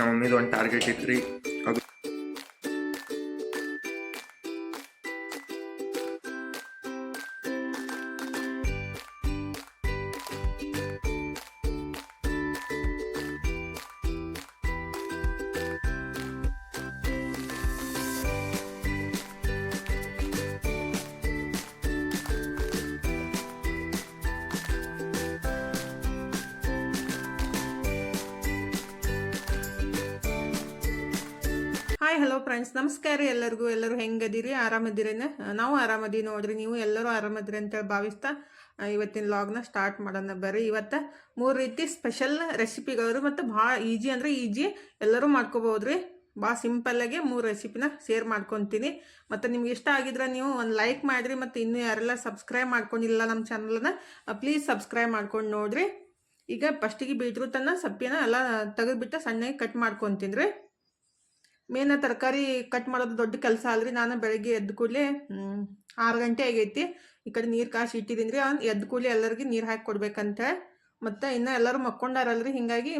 ನಮ್ಮ ಮಮ್ಮಿದು ಒಂದು ಟಾರ್ಗೆಟ್ ಇತ್ತು ನಮಸ್ಕಾರ ಎಲ್ಲರಿಗೂ, ಎಲ್ಲರೂ ಹೆಂಗದಿರಿ? ಆರಾಮದಿರೇನ? ನಾವು ಆರಾಮದೀವಿ ನೋಡ್ರಿ, ನೀವು ಎಲ್ಲರೂ ಆರಾಮದಿರಿ ಅಂತೇಳಿ ಭಾವಿಸ್ತಾ ಇವತ್ತಿನ ಲಾಗ್ನ ಸ್ಟಾರ್ಟ್ ಮಾಡೋಣ ಬರ್ರಿ. ಇವತ್ತು ಮೂರು ರೀತಿ ಸ್ಪೆಷಲ್ ರೆಸಿಪಿಗಳು ಮತ್ತು ಭಾಳ ಈಜಿ ಅಂದರೆ ಈಜಿ ಎಲ್ಲರೂ ಮಾಡ್ಕೋಬೋದು ರೀ ಭಾಳ ಸಿಂಪಲ್ಲಾಗಿ ಮೂರು ರೆಸಿಪಿನ ಶೇರ್ ಮಾಡ್ಕೊತೀನಿ. ಮತ್ತು ನಿಮ್ಗೆ ಇಷ್ಟ ಆಗಿದ್ರೆ ನೀವು ಒಂದು ಲೈಕ್ ಮಾಡಿರಿ, ಮತ್ತು ಇನ್ನೂ ಯಾರೆಲ್ಲ ಸಬ್ಸ್ಕ್ರೈಬ್ ಮಾಡ್ಕೊಂಡಿಲ್ಲ ನಮ್ಮ ಚಾನಲನ್ನ ಪ್ಲೀಸ್ ಸಬ್ಸ್ಕ್ರೈಬ್ ಮಾಡ್ಕೊಂಡು ನೋಡಿರಿ. ಈಗ ಫಸ್ಟಿಗೆ ಬೀಟ್ರೂಟನ್ನು ಸಪ್ಪಿನ ಎಲ್ಲ ತೆಗೆದುಬಿಟ್ಟು ಸಣ್ಣಗೆ ಕಟ್ ಮಾಡ್ಕೊತೀನಿ ರೀ. ಮೇನ ತರಕಾರಿ ಕಟ್ ಮಾಡೋದು ದೊಡ್ಡ ಕೆಲಸ ಅಲ್ರಿ ನಾನು ಬೆಳಗ್ಗೆ ಎದ್ದ ಕೂಡಲೇ ಆರು ಗಂಟೆ ಆಗೈತಿ. ಈ ಕಡೆ ನೀರು ಕಾಸಿ ಇಟ್ಟಿದ್ದೀನಿ ರೀ ಅವ್ನು ಎದ್ದ ಕೂಡಲೇ ಎಲ್ಲರಿಗೂ ನೀರು ಹಾಕಿ ಕೊಡ್ಬೇಕಂತ ಮತ್ತು ಇನ್ನೂ ಎಲ್ಲರೂ ಮಕ್ಕೊಂಡಾರಲ್ರಿ. ಹಿಂಗಾಗಿ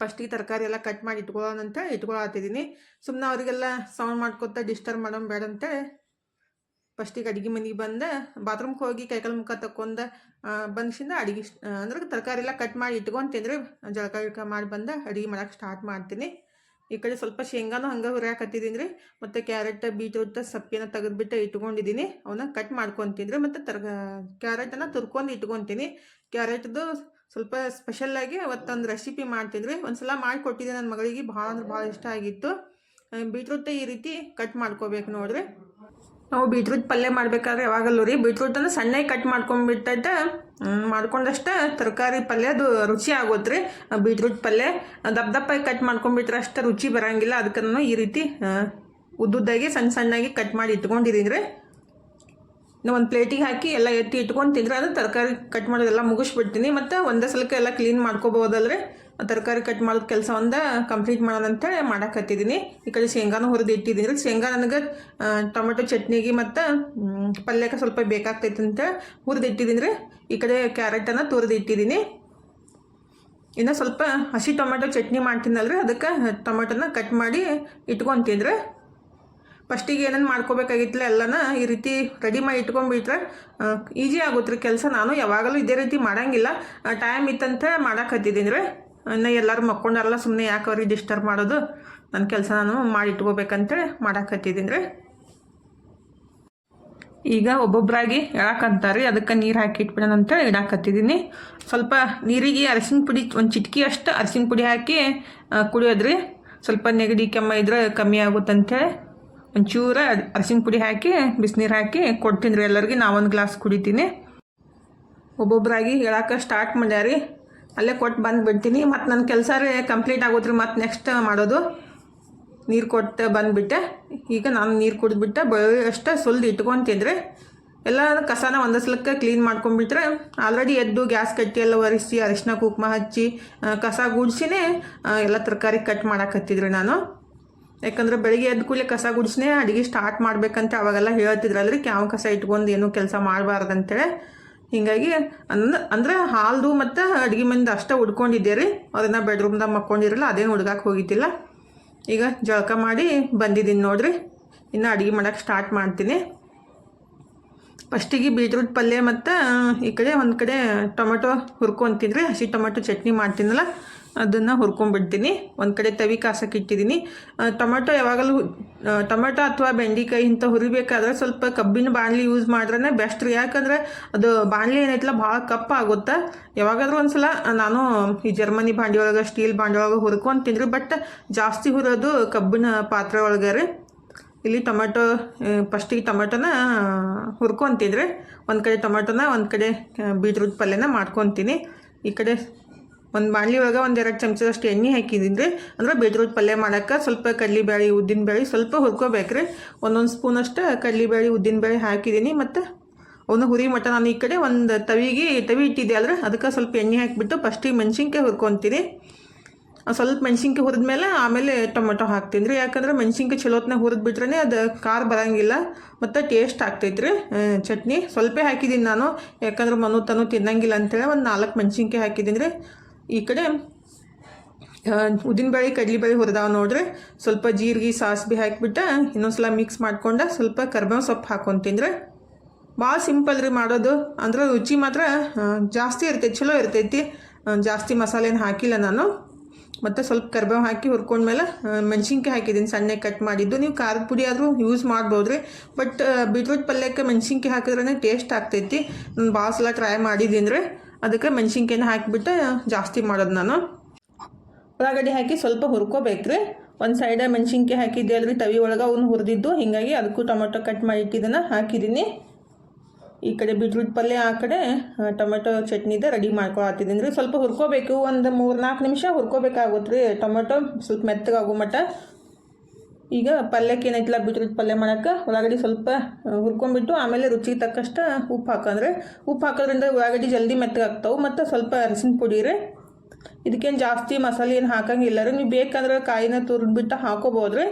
ಫಸ್ಟಿಗೆ ತರಕಾರಿ ಎಲ್ಲ ಕಟ್ ಮಾಡಿ ಇಟ್ಕೊಳ್ಳೋಣ ಅಂತ ಇಟ್ಕೊಳತ್ತಿದ್ದೀನಿ ಸುಮ್ಮನೆ ಅವರಿಗೆಲ್ಲ ಸೌಂಡ್ ಮಾಡ್ಕೊತ ಡಿಸ್ಟರ್ಬ್ ಮಾಡೋಣ ಬೇಡ ಅಂತ ಫಸ್ಟಿಗೆ ಅಡುಗೆ ಮನೆಗೆ ಬಂದು ಬಾತ್ರೂಮ್ಗೆ ಹೋಗಿ ಕೈಕಾಲು ಮುಖ ತಕ್ಕೊಂಡು ಬಂದ್ಸಿಂದ ಅಡುಗೆ ಅಂದ್ರೆ ತರಕಾರಿ ಎಲ್ಲ ಕಟ್ ಮಾಡಿ ಇಟ್ಕೊಂತೀನಿ ಜಳಕ ಗಿಳಕ ಮಾಡಿ ಬಂದು, ಅಡುಗೆ ಮಾಡೋಕ್ಕೆ ಸ್ಟಾರ್ಟ್ ಮಾಡ್ತೀನಿ. ಈ ಕಡೆ ಸ್ವಲ್ಪ ಶೇಂಗಾನು ಹಂಗೆ ಹುರಿಯಾಕತ್ತಿದ್ದೀನಿ ರೀ ಮತ್ತು ಕ್ಯಾರೆಟ್, ಬೀಟ್ರೂಟ್, ಸಪ್ಪಿನ ತೆಗೆದುಬಿಟ್ಟು ಇಟ್ಕೊಂಡಿದ್ದೀನಿ ಅವನ್ನ ಕಟ್ ಮಾಡ್ಕೊತೀನಿ ಮತ್ತು ತರ್ಗ, ಕ್ಯಾರೆಟನ್ನು ತುರ್ಕೊಂಡು ಇಟ್ಕೊತೀನಿ. ಕ್ಯಾರೆಟ್ದು ಸ್ವಲ್ಪ ಸ್ಪೆಷಲ್ಲಾಗಿ ಅವತ್ತೊಂದು ರೆಸಿಪಿ ಮಾಡ್ತೀನಿ ರೀ ಒಂದು ಸಲ ಮಾಡಿಕೊಟ್ಟಿದ್ದೆ. ನನ್ನ ಮಗಳಿಗೆ ಭಾಳ ಅಂದ್ರೆ ಭಾಳ ಇಷ್ಟ ಆಗಿತ್ತು. ಬೀಟ್ರೂಟ್ ಈ ರೀತಿ ಕಟ್ ಮಾಡ್ಕೋಬೇಕು ನೋಡ್ರಿ. ನಾವು ಬೀಟ್ರೂಟ್ ಪಲ್ಯ ಮಾಡ್ಬೇಕಾದ್ರೆ ಯಾವಾಗಲ್ಲೂ ರೀ. ಬೀಟ್ರೂಟನ್ನು ಸಣ್ಣಗೆ ಕಟ್ ಮಾಡ್ಕೊಂಡ್ಬಿಟ್ಟೈತೆ ಮಾಡ್ಕೊಂಡಷ್ಟೇ ತರಕಾರಿ ಪಲ್ಯ ಅದು ರುಚಿ ಆಗೋತ್ ರೀ. ಬೀಟ್ರೂಟ್ ಪಲ್ಯ ದಪ್ಪ ದಪ್ಪಾಗಿ ಕಟ್ ಮಾಡ್ಕೊಂಡ್ಬಿಟ್ರೆ ಅಷ್ಟು ರುಚಿ ಬರೋಂಗಿಲ್ಲ. ಅದಕ್ಕೆ ನಾನು ಈ ರೀತಿ ಉದ್ದುದ್ದಾಗಿ ಸಣ್ಣ ಸಣ್ಣಗೆ ಕಟ್ ಮಾಡಿ ಇಟ್ಕೊಂಡಿದ್ದೀನಿ ರೀ. ನಾವು ಒಂದು ಪ್ಲೇಟಿಗೆ ಹಾಕಿ ಎಲ್ಲ ಎತ್ತಿ ಇಟ್ಕೊಂಡು ತಿಂದ್ರೆ ಅದು ತರಕಾರಿ ಕಟ್ ಮಾಡೋದೆಲ್ಲ ಮುಗಿಸ್ಬಿಡ್ತೀನಿ. ಮತ್ತು ಒಂದೇ ಸಲಕ್ಕೆ ಎಲ್ಲ ಕ್ಲೀನ್ ಮಾಡ್ಕೋಬೋದಲ್ರಿ. ತರಕಾರಿ ಕಟ್ ಮಾಡೋದು ಕೆಲಸ ಒಂದು ಕಂಪ್ಲೀಟ್ ಮಾಡೋದಂತ ಹತ್ತಿದೀನಿ ಈ ಕಡೆ ಶೇಂಗಾನು ಹುರಿದು ಇಟ್ಟಿದ್ದೀನಿ ಶೇಂಗಾ ನನಗೆ ಟೊಮೆಟೊ ಚಟ್ನಿಗೆ ಮತ್ತು ಪಲ್ಯಕ್ಕೆ ಸ್ವಲ್ಪ ಬೇಕಾಗ್ತೈತೆ ಅಂತ ಹುರಿದು ಇಟ್ಟಿದ್ದೀನಿ ರೀ. ಈ ಕಡೆ ಕ್ಯಾರೆಟನ್ನು ತುರಿದು ಇಟ್ಟಿದ್ದೀನಿ ಇನ್ನು ಸ್ವಲ್ಪ ಹಸಿ ಟೊಮೆಟೊ ಚಟ್ನಿ ಮಾಡ್ತೀನಲ್ರಿ ಅದಕ್ಕೆ ಟೊಮೆಟೊನ ಕಟ್ ಮಾಡಿ ಇಟ್ಕೊತೀನಿ ರೀ. ಫಸ್ಟಿಗೆ ಏನೇನು ಮಾಡ್ಕೋಬೇಕಾಗಿತ್ತಲ್ಲ ಎಲ್ಲನ ಈ ರೀತಿ ರೆಡಿ ಮಾಡಿ ಇಟ್ಕೊಂಡ್ಬಿಟ್ರೆ ಈಜಿ ಆಗುತ್ತೆ ರೀ. ಕೆಲಸ ನಾನು ಯಾವಾಗಲೂ ಇದೇ ರೀತಿ ಮಾಡಂಗಿಲ್ಲ. ಟೈಮ್ ಇತ್ತಂತ ಮಾಡಕ್ಕೆ ರೀ. ಇನ್ನು ಎಲ್ಲರೂ ಮಕ್ಕೊಂಡಾರಲ್ಲ ಸುಮ್ಮನೆ ಯಾಕೆ ಅವ್ರಿಗೆ ಡಿಸ್ಟರ್ಬ್ ಮಾಡೋದು? ನನ್ನ ಕೆಲಸ ನಾನು ಮಾಡಿ ಇಟ್ಕೋಬೇಕಂತೇಳಿ ಮಾಡಾಕತ್ತಿದ್ದೀನಿ ರೀ ಈಗ ಒಬ್ಬೊಬ್ಬರಾಗಿ ರೀ ಅದಕ್ಕೆ ನೀರು ಹಾಕಿ ಇಟ್ಬಿಡೋಣ ಅಂತ ಇಡಾಕತ್ತಿದ್ದೀನಿ ಸ್ವಲ್ಪ ನೀರಿಗೆ ಅರಸಿನ ಪುಡಿ, ಒಂದು ಚಿಟಕಿ ಅಷ್ಟು ಅರಿಶಿನ ಪುಡಿ ಹಾಕಿ ಕುಡಿಯೋದ್ರಿ. ಸ್ವಲ್ಪ ನೆಗಡಿ ಕೆಮ್ಮ ಇದ್ರೆ ಕಮ್ಮಿ ಆಗುತ್ತಂತೇಳಿ ಒಂಚೂರ ಅರಸಿನ ಪುಡಿ ಹಾಕಿ, ಬಿಸಿನೀರು ಹಾಕಿ ಕೊಡ್ತೀನಿ ರೀ ಎಲ್ಲರಿಗೆ. ನಾವೊಂದು ಗ್ಲಾಸ್ ಕುಡಿತೀನಿ. ಒಬ್ಬೊಬ್ಬರಾಗಿ ಹೇಳಕ್ಕೆ ಸ್ಟಾರ್ಟ್ ಮಾಡ್ಯಾರಿ ಅಲ್ಲೇ ಕೊಟ್ಟು ಬಂದುಬಿಡ್ತೀನಿ. ಮತ್ತು ನನ್ನ ಕೆಲಸ ಕಂಪ್ಲೀಟ್ ಆಗೋದ್ರಿ ಮತ್ತು ನೆಕ್ಸ್ಟ್ ಮಾಡೋದು. ನೀರು ಕೊಟ್ಟು ಬಂದುಬಿಟ್ಟೆ. ಈಗ ನಾನು ನೀರು ಕುಡಿದ್ಬಿಟ್ಟೆ, ಬೆಳ್ಳುಳ್ಳಿ ಸುಲ್ದು ಇಟ್ಕೊಂಡು ರೀ ಎಲ್ಲ ಕಸನ ಒಂದೇ ಸಲಕ್ಕೆ ಕ್ಲೀನ್ ಮಾಡ್ಕೊಂಡ್ಬಿಟ್ರೆ ಆಲ್ರೆಡಿ ಎದ್ದು ಗ್ಯಾಸ್ ಕಟ್ಟಿ ಎಲ್ಲ ಒರೆಸಿ ಅರಿಶಿನ ಕುಂಕುಮ ಹಚ್ಚಿ ಕಸ ಗುಡಿಸಿನೇ ಎಲ್ಲ ತರಕಾರಿ ಕಟ್ ಮಾಡಾಕತ್ತಿದ್ರಿ ನಾನು. ಯಾಕಂದ್ರೆ ಬೆಳಿಗ್ಗೆ ಎದ್ದು ಕೂಡಲೇ ಕಸ ಗುಡಿಸಿನೇ ಅಡುಗೆ ಸ್ಟಾರ್ಟ್ ಮಾಡಬೇಕಂತ ಅವಾಗೆಲ್ಲ ಹೇಳ್ತಿದ್ರಲ್ರಿ ಯಾವ ಕಸ ಇಟ್ಕೊಂಡು ಏನೂ ಕೆಲಸ ಮಾಡಬಾರ್ದಂತೇಳಿ. ಹೀಗಾಗಿ ಅಂದ್ರೆ ಅಂದ್ರೆ ಹಾಲ್ದು ಮತ್ತು ಅಡುಗೆ ಮಂದಿ ಅಷ್ಟೇ ಉಡ್ಕೊಂಡಿದ್ದೆ ರೀ ಅದನ್ನು ಬೆಡ್ರೂಮ್ದಾಗ ಮಕ್ಕೊಂಡಿರಲ್ಲ, ಅದೇನು ಹುಡ್ಗಕ್ಕೆ ಹೋಗಿದ್ದಿಲ್ಲ. ಈಗ ಜಳಕ ಮಾಡಿ ಬಂದಿದ್ದೀನಿ ನೋಡಿರಿ. ಇನ್ನು ಅಡುಗೆ ಮಾಡೋಕ್ಕೆ ಸ್ಟಾರ್ಟ್ ಮಾಡ್ತೀನಿ. ಫಸ್ಟಿಗೆ ಬೀಟ್ರೂಟ್ ಪಲ್ಯ ಮತ್ತು ಈ ಕಡೆ ಒಂದು ಕಡೆ ಟೊಮೆಟೊ ಹುರ್ಕೊತೀನಿ ರೀ ಹಸಿ ಟೊಮೆಟೊ ಚಟ್ನಿ ಮಾಡ್ತೀನಲ್ಲ ಅದನ್ನು ಹುರ್ಕೊಂಡ್ಬಿಡ್ತೀನಿ. ಒಂದು ಕಡೆ ತವಿ ಕಾಸಕ್ಕೆ ಇಟ್ಟಿದ್ದೀನಿ ಟೊಮೆಟೊ ಯಾವಾಗಲೂ ಟೊಮೆಟೊ ಅಥವಾ ಬೆಂಡೆಕಾಯಿ ಇಂಥ ಹುರಿಬೇಕಾದ್ರೆ ಸ್ವಲ್ಪ ಕಬ್ಬಿನ ಬಾಣಲಿ ಯೂಸ್ ಮಾಡ್ರೆ ಬೆಸ್ಟ್ ರೀ. ಯಾಕಂದ್ರೆ ಅದು ಬಾಣಲಿ ಏನೈತಲ್ಲ, ಭಾಳ ಕಪ್ಪ ಆಗುತ್ತೆ. ಯಾವಾಗಾದ್ರೂ ಒಂದು ಸಲ ನಾನು ಈ ಜರ್ಮನಿ ಬಾಂಡಿ ಒಳಗೆ ಸ್ಟೀಲ್ ಬಾಂಡಿ ಒಳಗೆ ಹುರ್ಕೊಂತೀನಿ ತಿಂದ್ರಿ. ಬಟ್ ಜಾಸ್ತಿ ಹುರೋದು ಕಬ್ಬಿನ ಪಾತ್ರೆ ಒಳಗೆ ರೀ. ಇಲ್ಲಿ ಟೊಮೆಟೊ ಫಸ್ಟಿಗೆ ಟೊಮೆಟೊನ ಹುರ್ಕೊತಿದ್ರೆ. ಒಂದು ಕಡೆ ಟೊಮೆಟೊನ, ಒಂದು ಕಡೆ ಬೀಟ್ರೂಟ್ ಪಲ್ಯನ ಮಾಡ್ಕೊತೀನಿ. ಈ ಕಡೆ ಒಂದು ಬಾಣಲಿ ಒಳಗೆ ಒಂದು ಎರಡು ಚಮಚದಷ್ಟು ಎಣ್ಣೆ ಹಾಕಿದ್ದೀನಿ ಅಂದ್ರೆ ಬೀಟ್ರೂಟ್ ಪಲ್ಯ ಮಾಡೋಕ್ಕೆ ಸ್ವಲ್ಪ ಕಡ್ಲಿಬೇಳೆ ಉದ್ದಿನಬೇಳೆ ಸ್ವಲ್ಪ ಹುರ್ಕೋಬೇಕ್ರಿ. ಒಂದೊಂದು ಸ್ಪೂನ್ ಸ್ಪೂನಷ್ಟು ಕಡ್ಲಿಬೇಳೆ ಉದ್ದಿನಬೇಳೆ ಹಾಕಿದ್ದೀನಿ ಮತ್ತು ಅವನು ಹುರಿ ಮಟ ನಾನು ಈ ಕಡೆ ಒಂದು ತವಿಗೆ, ತವಿ ಇಟ್ಟಿದ್ದೆ ಅಲ್ರಿ. ಅದಕ್ಕೆ ಸ್ವಲ್ಪ ಎಣ್ಣೆ ಹಾಕಿಬಿಟ್ಟು ಫಸ್ಟಿಗೆ ಮೆಣಸಿನ್ಕಾಯಿ ಹುರ್ಕೊತೀನಿ. ಸ್ವಲ್ಪ ಮೆಣಸಿನ್ಕಾಯಿ ಹುರಿದ್ಮೇಲೆ ಆಮೇಲೆ ಟೊಮೆಟೊ ಹಾಕ್ತೀನಿ ರೀ ಯಾಕಂದ್ರೆ ಮೆಣಸಿನ್ಕಾಯಿ ಚಲೋತ್ನಾಗ ಹುರಿದ್ಬಿಟ್ರೆ ಅದು ಖಾರ ಬರೋಂಗಿಲ್ಲ ಮತ್ತು ಟೇಸ್ಟ್ ಆಗ್ತೈತೆ ರೀ ಚಟ್ನಿ ಸ್ವಲ್ಪ ಹಾಕಿದ್ದೀನಿ ನಾನು. ಯಾಕಂದ್ರೆ ಮನು ತನು ತಿನ್ನಂಗಿಲ್ಲ ಅಂತೇಳಿ ಒಂದು ನಾಲ್ಕು ಮೆಣಸಿನ್ಕಾಯಿ ಹಾಕಿದ್ದೀನಿ ರೀ ಈ ಕಡೆ ಉದ್ದಿನಬೇಳೆ ಕಡಲೆಬೇಳೆ ಹುರಿದಾವ ನೋಡ್ರಿ. ಸ್ವಲ್ಪ ಜೀರಿಗೆ, ಸಾಸ್ಬಿ ಹಾಕಿಬಿಟ್ಟು ಇನ್ನೊಂದ್ಸಲ ಮಿಕ್ಸ್ ಮಾಡ್ಕೊಂಡು ಸ್ವಲ್ಪ ಕರ್ಬೇವು ಸೊಪ್ಪು ಹಾಕೊಂತಿಂದ್ರೆ ಭಾಳ ಸಿಂಪಲ್ ರೀ ಮಾಡೋದು. ಅಂದ್ರೆ ರುಚಿ ಮಾತ್ರ ಜಾಸ್ತಿ ಇರ್ತೈತಿ ಚಲೋ ಇರ್ತೈತಿ. ಜಾಸ್ತಿ ಮಸಾಲೆನ ಹಾಕಿಲ್ಲ ನಾನು. ಮತ್ತು ಸ್ವಲ್ಪ ಕರ್ಬೇವು ಹಾಕಿ ಹುರ್ಕೊಂಡ್ಮೇಲೆ ಮೆಣಸಿನ್ಕಾಯಿ ಹಾಕಿದ್ದೀನಿ, ಸಣ್ಣಗೆ ಕಟ್ ಮಾಡಿದ್ದು. ನೀವು ಖಾರದ ಪುಡಿ ಆದರೂ ಯೂಸ್ ಮಾಡ್ಬೋದು ರೀ ಬಟ್ ಬೀಟ್ರೂಟ್ ಪಲ್ಯಕ್ಕೆ ಮೆಣಸಿನ್ಕಾಯಿ ಹಾಕಿದ್ರೇ ಟೇಸ್ಟ್ ಆಗ್ತೈತಿ. ನಾನು ಭಾಳ ಸಲ ಟ್ರೈ ಮಾಡಿದ್ದೀನಿ ರೀ ಅದಕ್ಕೆ ಮೆಣಸಿನ್ಕಾಯಿನ ಹಾಕಿಬಿಟ್ಟು, ಜಾಸ್ತಿ ಮಾಡೋದು ನಾನು. ಉಳ್ಳಾಗಡ್ಡಿ ಹಾಕಿ ಸ್ವಲ್ಪ ಹುರ್ಕೋಬೇಕು ರೀ ಒಂದು ಸೈಡ ಮೆಣಸಿನ್ಕಾಯಿ ಹಾಕಿದ್ದೆ ಅಲ್ರಿ, ತವಿ ಒಳಗೆ ಅವನ್ನ ಹುರಿದಿದ್ದು. ಹೀಗಾಗಿ ಅದಕ್ಕೂ ಟೊಮೆಟೊ ಕಟ್ ಮಾಡಿ ಇಟ್ಟಿದ್ದನ್ನು ಹಾಕಿದ್ದೀನಿ. ಈ ಕಡೆ ಬೀಟ್ರೂಟ್ ಪಲ್ಯ, ಆ ಕಡೆ ಟೊಮೆಟೊ ಚಟ್ನಿದ ರೆಡಿ ಮಾಡ್ಕೊಳತ್ತಿದ್ದೀನಿ ರೀ. ಸ್ವಲ್ಪ ಹುರ್ಕೋಬೇಕು, ಒಂದು ಮೂರು ನಾಲ್ಕು ನಿಮಿಷ ಹುರ್ಕೋಬೇಕಾಗುತ್ತೆ ರೀ. ಟೊಮೆಟೊ ಸ್ವಲ್ಪ ಮೆತ್ತಗಾಗೋ ಮಟ್ಟ ಈಗ ಪಲ್ಯಕ್ಕೆ ಏನೈತಿಲ್ಲ ಬೀಟ್ರೂಟ್ ಪಲ್ಯ ಮಾಡೋಕ್ಕೆ ಉಳ್ಳಾಗಡ್ಡಿ ಸ್ವಲ್ಪ ಹುರ್ಕೊಂಡ್ಬಿಟ್ಟು ಆಮೇಲೆ ರುಚಿಗೆ ತಕ್ಕಷ್ಟು ಉಪ್ಪು ಹಾಕಂದ್ರೆ, ಉಪ್ಪು ಹಾಕೋದ್ರಿಂದ ಉಳ್ಳಾಗಡ್ಡಿ ಜಲ್ದಿ ಮೆತ್ತಗಾಗ್ತಾವೆ ಮತ್ತು ಸ್ವಲ್ಪ ಅರಸಿನ ಪುಡಿ ರೀ ಇದಕ್ಕೇನು ಜಾಸ್ತಿ ಮಸಾಲೆ ಏನು ಹಾಕಂಗಿಲ್ಲ ರೀ ನೀವು ಬೇಕಂದ್ರೆ ಕಾಯಿನ ತುರಿದ್ಬಿಟ್ಟು ಹಾಕೋಬೋದು ರೀ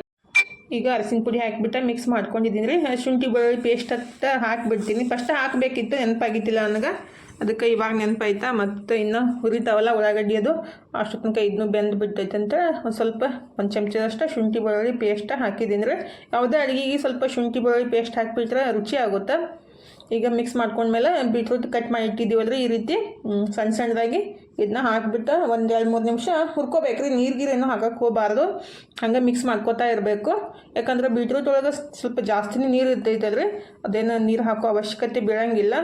ಈಗ ಅರಸಿನ ಪುಡಿ ಹಾಕಿಬಿಟ್ಟು ಮಿಕ್ಸ್ ಮಾಡ್ಕೊಂಡಿದ್ದೀನಿ ರೀ. ಶುಂಠಿ ಬೆಳ್ಳುಳ್ಳಿ ಪೇಸ್ಟ್ ಅಂತ ಹಾಕಿಬಿಡ್ತೀನಿ. ಫಸ್ಟ್ ಹಾಕಬೇಕಿತ್ತು, ನೆನಪಾಗಿದ್ದಿಲ್ಲ ನನಗೆ. ಅದಕ್ಕೆ ಇವಾಗ ನೆನಪಾಯ್ತಾ, ಮತ್ತು ಇನ್ನು ಹುರಿತಾವಲ್ಲ ಉಳ್ಳಾಗಡ್ಡಿ ಅದು ಅಷ್ಟು ತನಕ ಇದನ್ನು ಬೆಂದು ಬಿಟ್ಟೈತೆ ಅಂತ ಒಂದು ಸ್ವಲ್ಪ ಒಂದು ಚಮಚದಷ್ಟು ಶುಂಠಿ, ಬೆಳ್ಳುಳ್ಳಿ ಪೇಸ್ಟ್ ಹಾಕಿದ್ದೀನಿ. ಯಾವುದೇ ಅಡುಗೆಗೆ ಸ್ವಲ್ಪ ಶುಂಠಿ, ಬೆಳ್ಳುಳ್ಳಿ ಪೇಸ್ಟ್ ಹಾಕಿಬಿಟ್ರೆ ರುಚಿ ಆಗುತ್ತೆ? ಈಗ ಮಿಕ್ಸ್ ಮಾಡ್ಕೊಂಡ್ಮೇಲೆ ಬೀಟ್ರೂಟ್ ಕಟ್ ಮಾಡಿ ಇಟ್ಟಿದ್ದೀವಲ್ರಿ ಈ ರೀತಿ ಸಣ್ಣ ಸಣ್ಣದಾಗಿ ಇದನ್ನ ಹಾಕಿಬಿಟ್ಟು ಒಂದು ಎರಡು ಮೂರು ನಿಮಿಷ ಹುರ್ಕೋಬೇಕ್ರಿ ನೀರು ಗೀರೇನು ಹಾಕಕ್ಕೆ ಹೋಗಬಾರ್ದು. ಹಂಗೆ ಮಿಕ್ಸ್ ಮಾಡ್ಕೋತಾ ಇರಬೇಕು. ಯಾಕಂದ್ರೆ ಬೀಟ್ರೂಟ್ ಒಳಗೆ ಸ್ವಲ್ಪ ಜಾಸ್ತಿನೇ ನೀರು ಇರ್ತೈತಲ್ರಿ ಅದೇನು ನೀರು ಹಾಕೋ ಅವಶ್ಯಕತೆ ಬೀಳಂಗಿಲ್ಲ.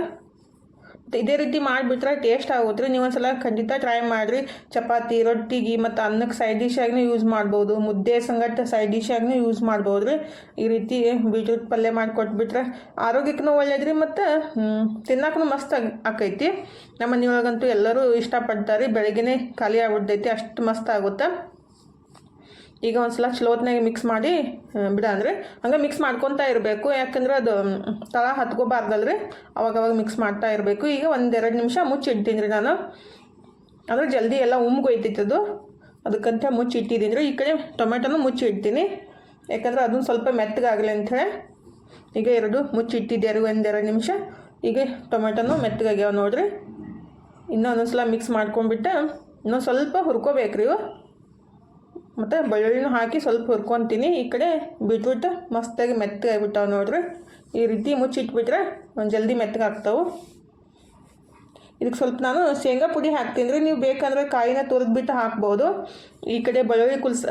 ಇದೇ ರೀತಿ ಮಾಡಿಬಿಟ್ರೆ ಟೇಸ್ಟ್ ಆಗುತ್ತೆ. ರೀ ನೀವು ಒಂದ್ಸಲ ಖಂಡಿತ ಟ್ರೈ ಮಾಡಿರಿ. ಚಪಾತಿ ರೊಟ್ಟಿಗೆ ಮತ್ತು ಅನ್ನಕ್ಕೆ ಸೈಡ್ ಡಿಶ್ ಆಗಿನೂ ಯೂಸ್ ಮಾಡ್ಬೋದು. ಮುದ್ದೆ ಸಂಗಟ ಸೈಡ್ ಡಿಶ್ ಆಗಿನೂ ಯೂಸ್ ಮಾಡ್ಬೋದು ರೀ ಈ ರೀತಿ ಬೀಟ್ರೂಟ್ ಪಲ್ಯ ಮಾಡಿಕೊಟ್ಬಿಟ್ರೆ ಆರೋಗ್ಯಕ್ಕೂ ಒಳ್ಳೇದು ರೀ ಮತ್ತು ತಿನ್ನಕ್ಕೂ ಮಸ್ತ್ ಆಕೈತಿ. ನಮ್ಮ ಮನೆಯೊಳಗಂತೂ ಎಲ್ಲರೂ ಇಷ್ಟಪಡ್ತಾರೆ. ಬೆಳಗ್ಗೆನೇ ಖಾಲಿ ಆಗ್ಬಿಡ್ತೈತಿ. ಅಷ್ಟು ಮಸ್ತ್ ಆಗುತ್ತೆ. ಈಗ ಒಂದ್ಸಲ ಚಲೋತ್ನಾಗ ಮಿಕ್ಸ್ ಮಾಡಿ ಬಿಡ ಹಂಗೆ ಮಿಕ್ಸ್ ಮಾಡ್ಕೊತಾ ಇರಬೇಕು. ಯಾಕಂದ್ರೆ ಅದು ತಳ ಹತ್ಕೋಬಾರ್ದಲ್ರಿ. ಅವಾಗವಾಗ ಅವಾಗ ಮಿಕ್ಸ್ ಮಾಡ್ತಾ ಇರಬೇಕು. ಈಗ ಒಂದೆರಡು ನಿಮಿಷ ಮುಚ್ಚಿಡ್ತೀನಿ ರೀ ನಾನು. ಅಂದರೆ ಜಲ್ದಿ ಎಲ್ಲ ಅದು. ಅದಕ್ಕಂತ ಮುಚ್ಚಿ ಇಟ್ಟಿದ್ದೀನಿ ರೀ ಈ ಕಡೆ ಟೊಮೆಟೊನು ಮುಚ್ಚಿ ಇಡ್ತೀನಿ ಯಾಕಂದ್ರೆ ಅದನ್ನು ಸ್ವಲ್ಪ ಮೆತ್ತಗಾಗಲಿ ಅಂಥೇಳಿ ಈಗ ಎರಡು ಮುಚ್ಚಿ ಇಟ್ಟಿದ್ದೆ ರೀ ಒಂದೆರಡು ನಿಮಿಷ. ಈಗ ಟೊಮೆಟೊನು ಮೆತ್ತಗಾಗ್ಯಾವ ನೋಡ್ರಿ. ಇನ್ನೂ ಒಂದೊಂದ್ಸಲ ಮಿಕ್ಸ್ ಮಾಡ್ಕೊಂಡ್ಬಿಟ್ಟು ಇನ್ನೂ ಸ್ವಲ್ಪ ಹುರ್ಕೋಬೇಕು ರೀ ಇವು. ಮತ್ತು ಬೆಳ್ಳುಳ್ಳಿನೂ ಹಾಕಿ ಸ್ವಲ್ಪ ಹುರ್ಕೊತೀನಿ. ಈ ಕಡೆ ಬಿಟ್ಬಿಟ್ಟು ಮಸ್ತಾಗಿ ಮೆತ್ತಗೆ ಮೆತ್ತಗಾಗ್ಬಿಟ್ಟಾವೆ ನೋಡ್ರಿ. ಈ ರೀತಿ ಮುಚ್ಚಿಟ್ಬಿಟ್ರೆ ಒಂದು ಜಲ್ದಿ ಮೆತ್ತಗಾಗ್ತಾವೆ. ಇದಕ್ಕೆ ಸ್ವಲ್ಪ ನಾನು ಶೇಂಗಾ ಪುಡಿ ಹಾಕ್ತೀನಿ ರೀ ನೀವು ಬೇಕಂದ್ರೆ ಕಾಯಿನ ತುರಿದ್ಬಿಟ್ಟು ಹಾಕ್ಬೋದು. ಈ ಕಡೆ ಬೆಳ್ಳುಳ್ಳಿ ಕುಲ್ಸ್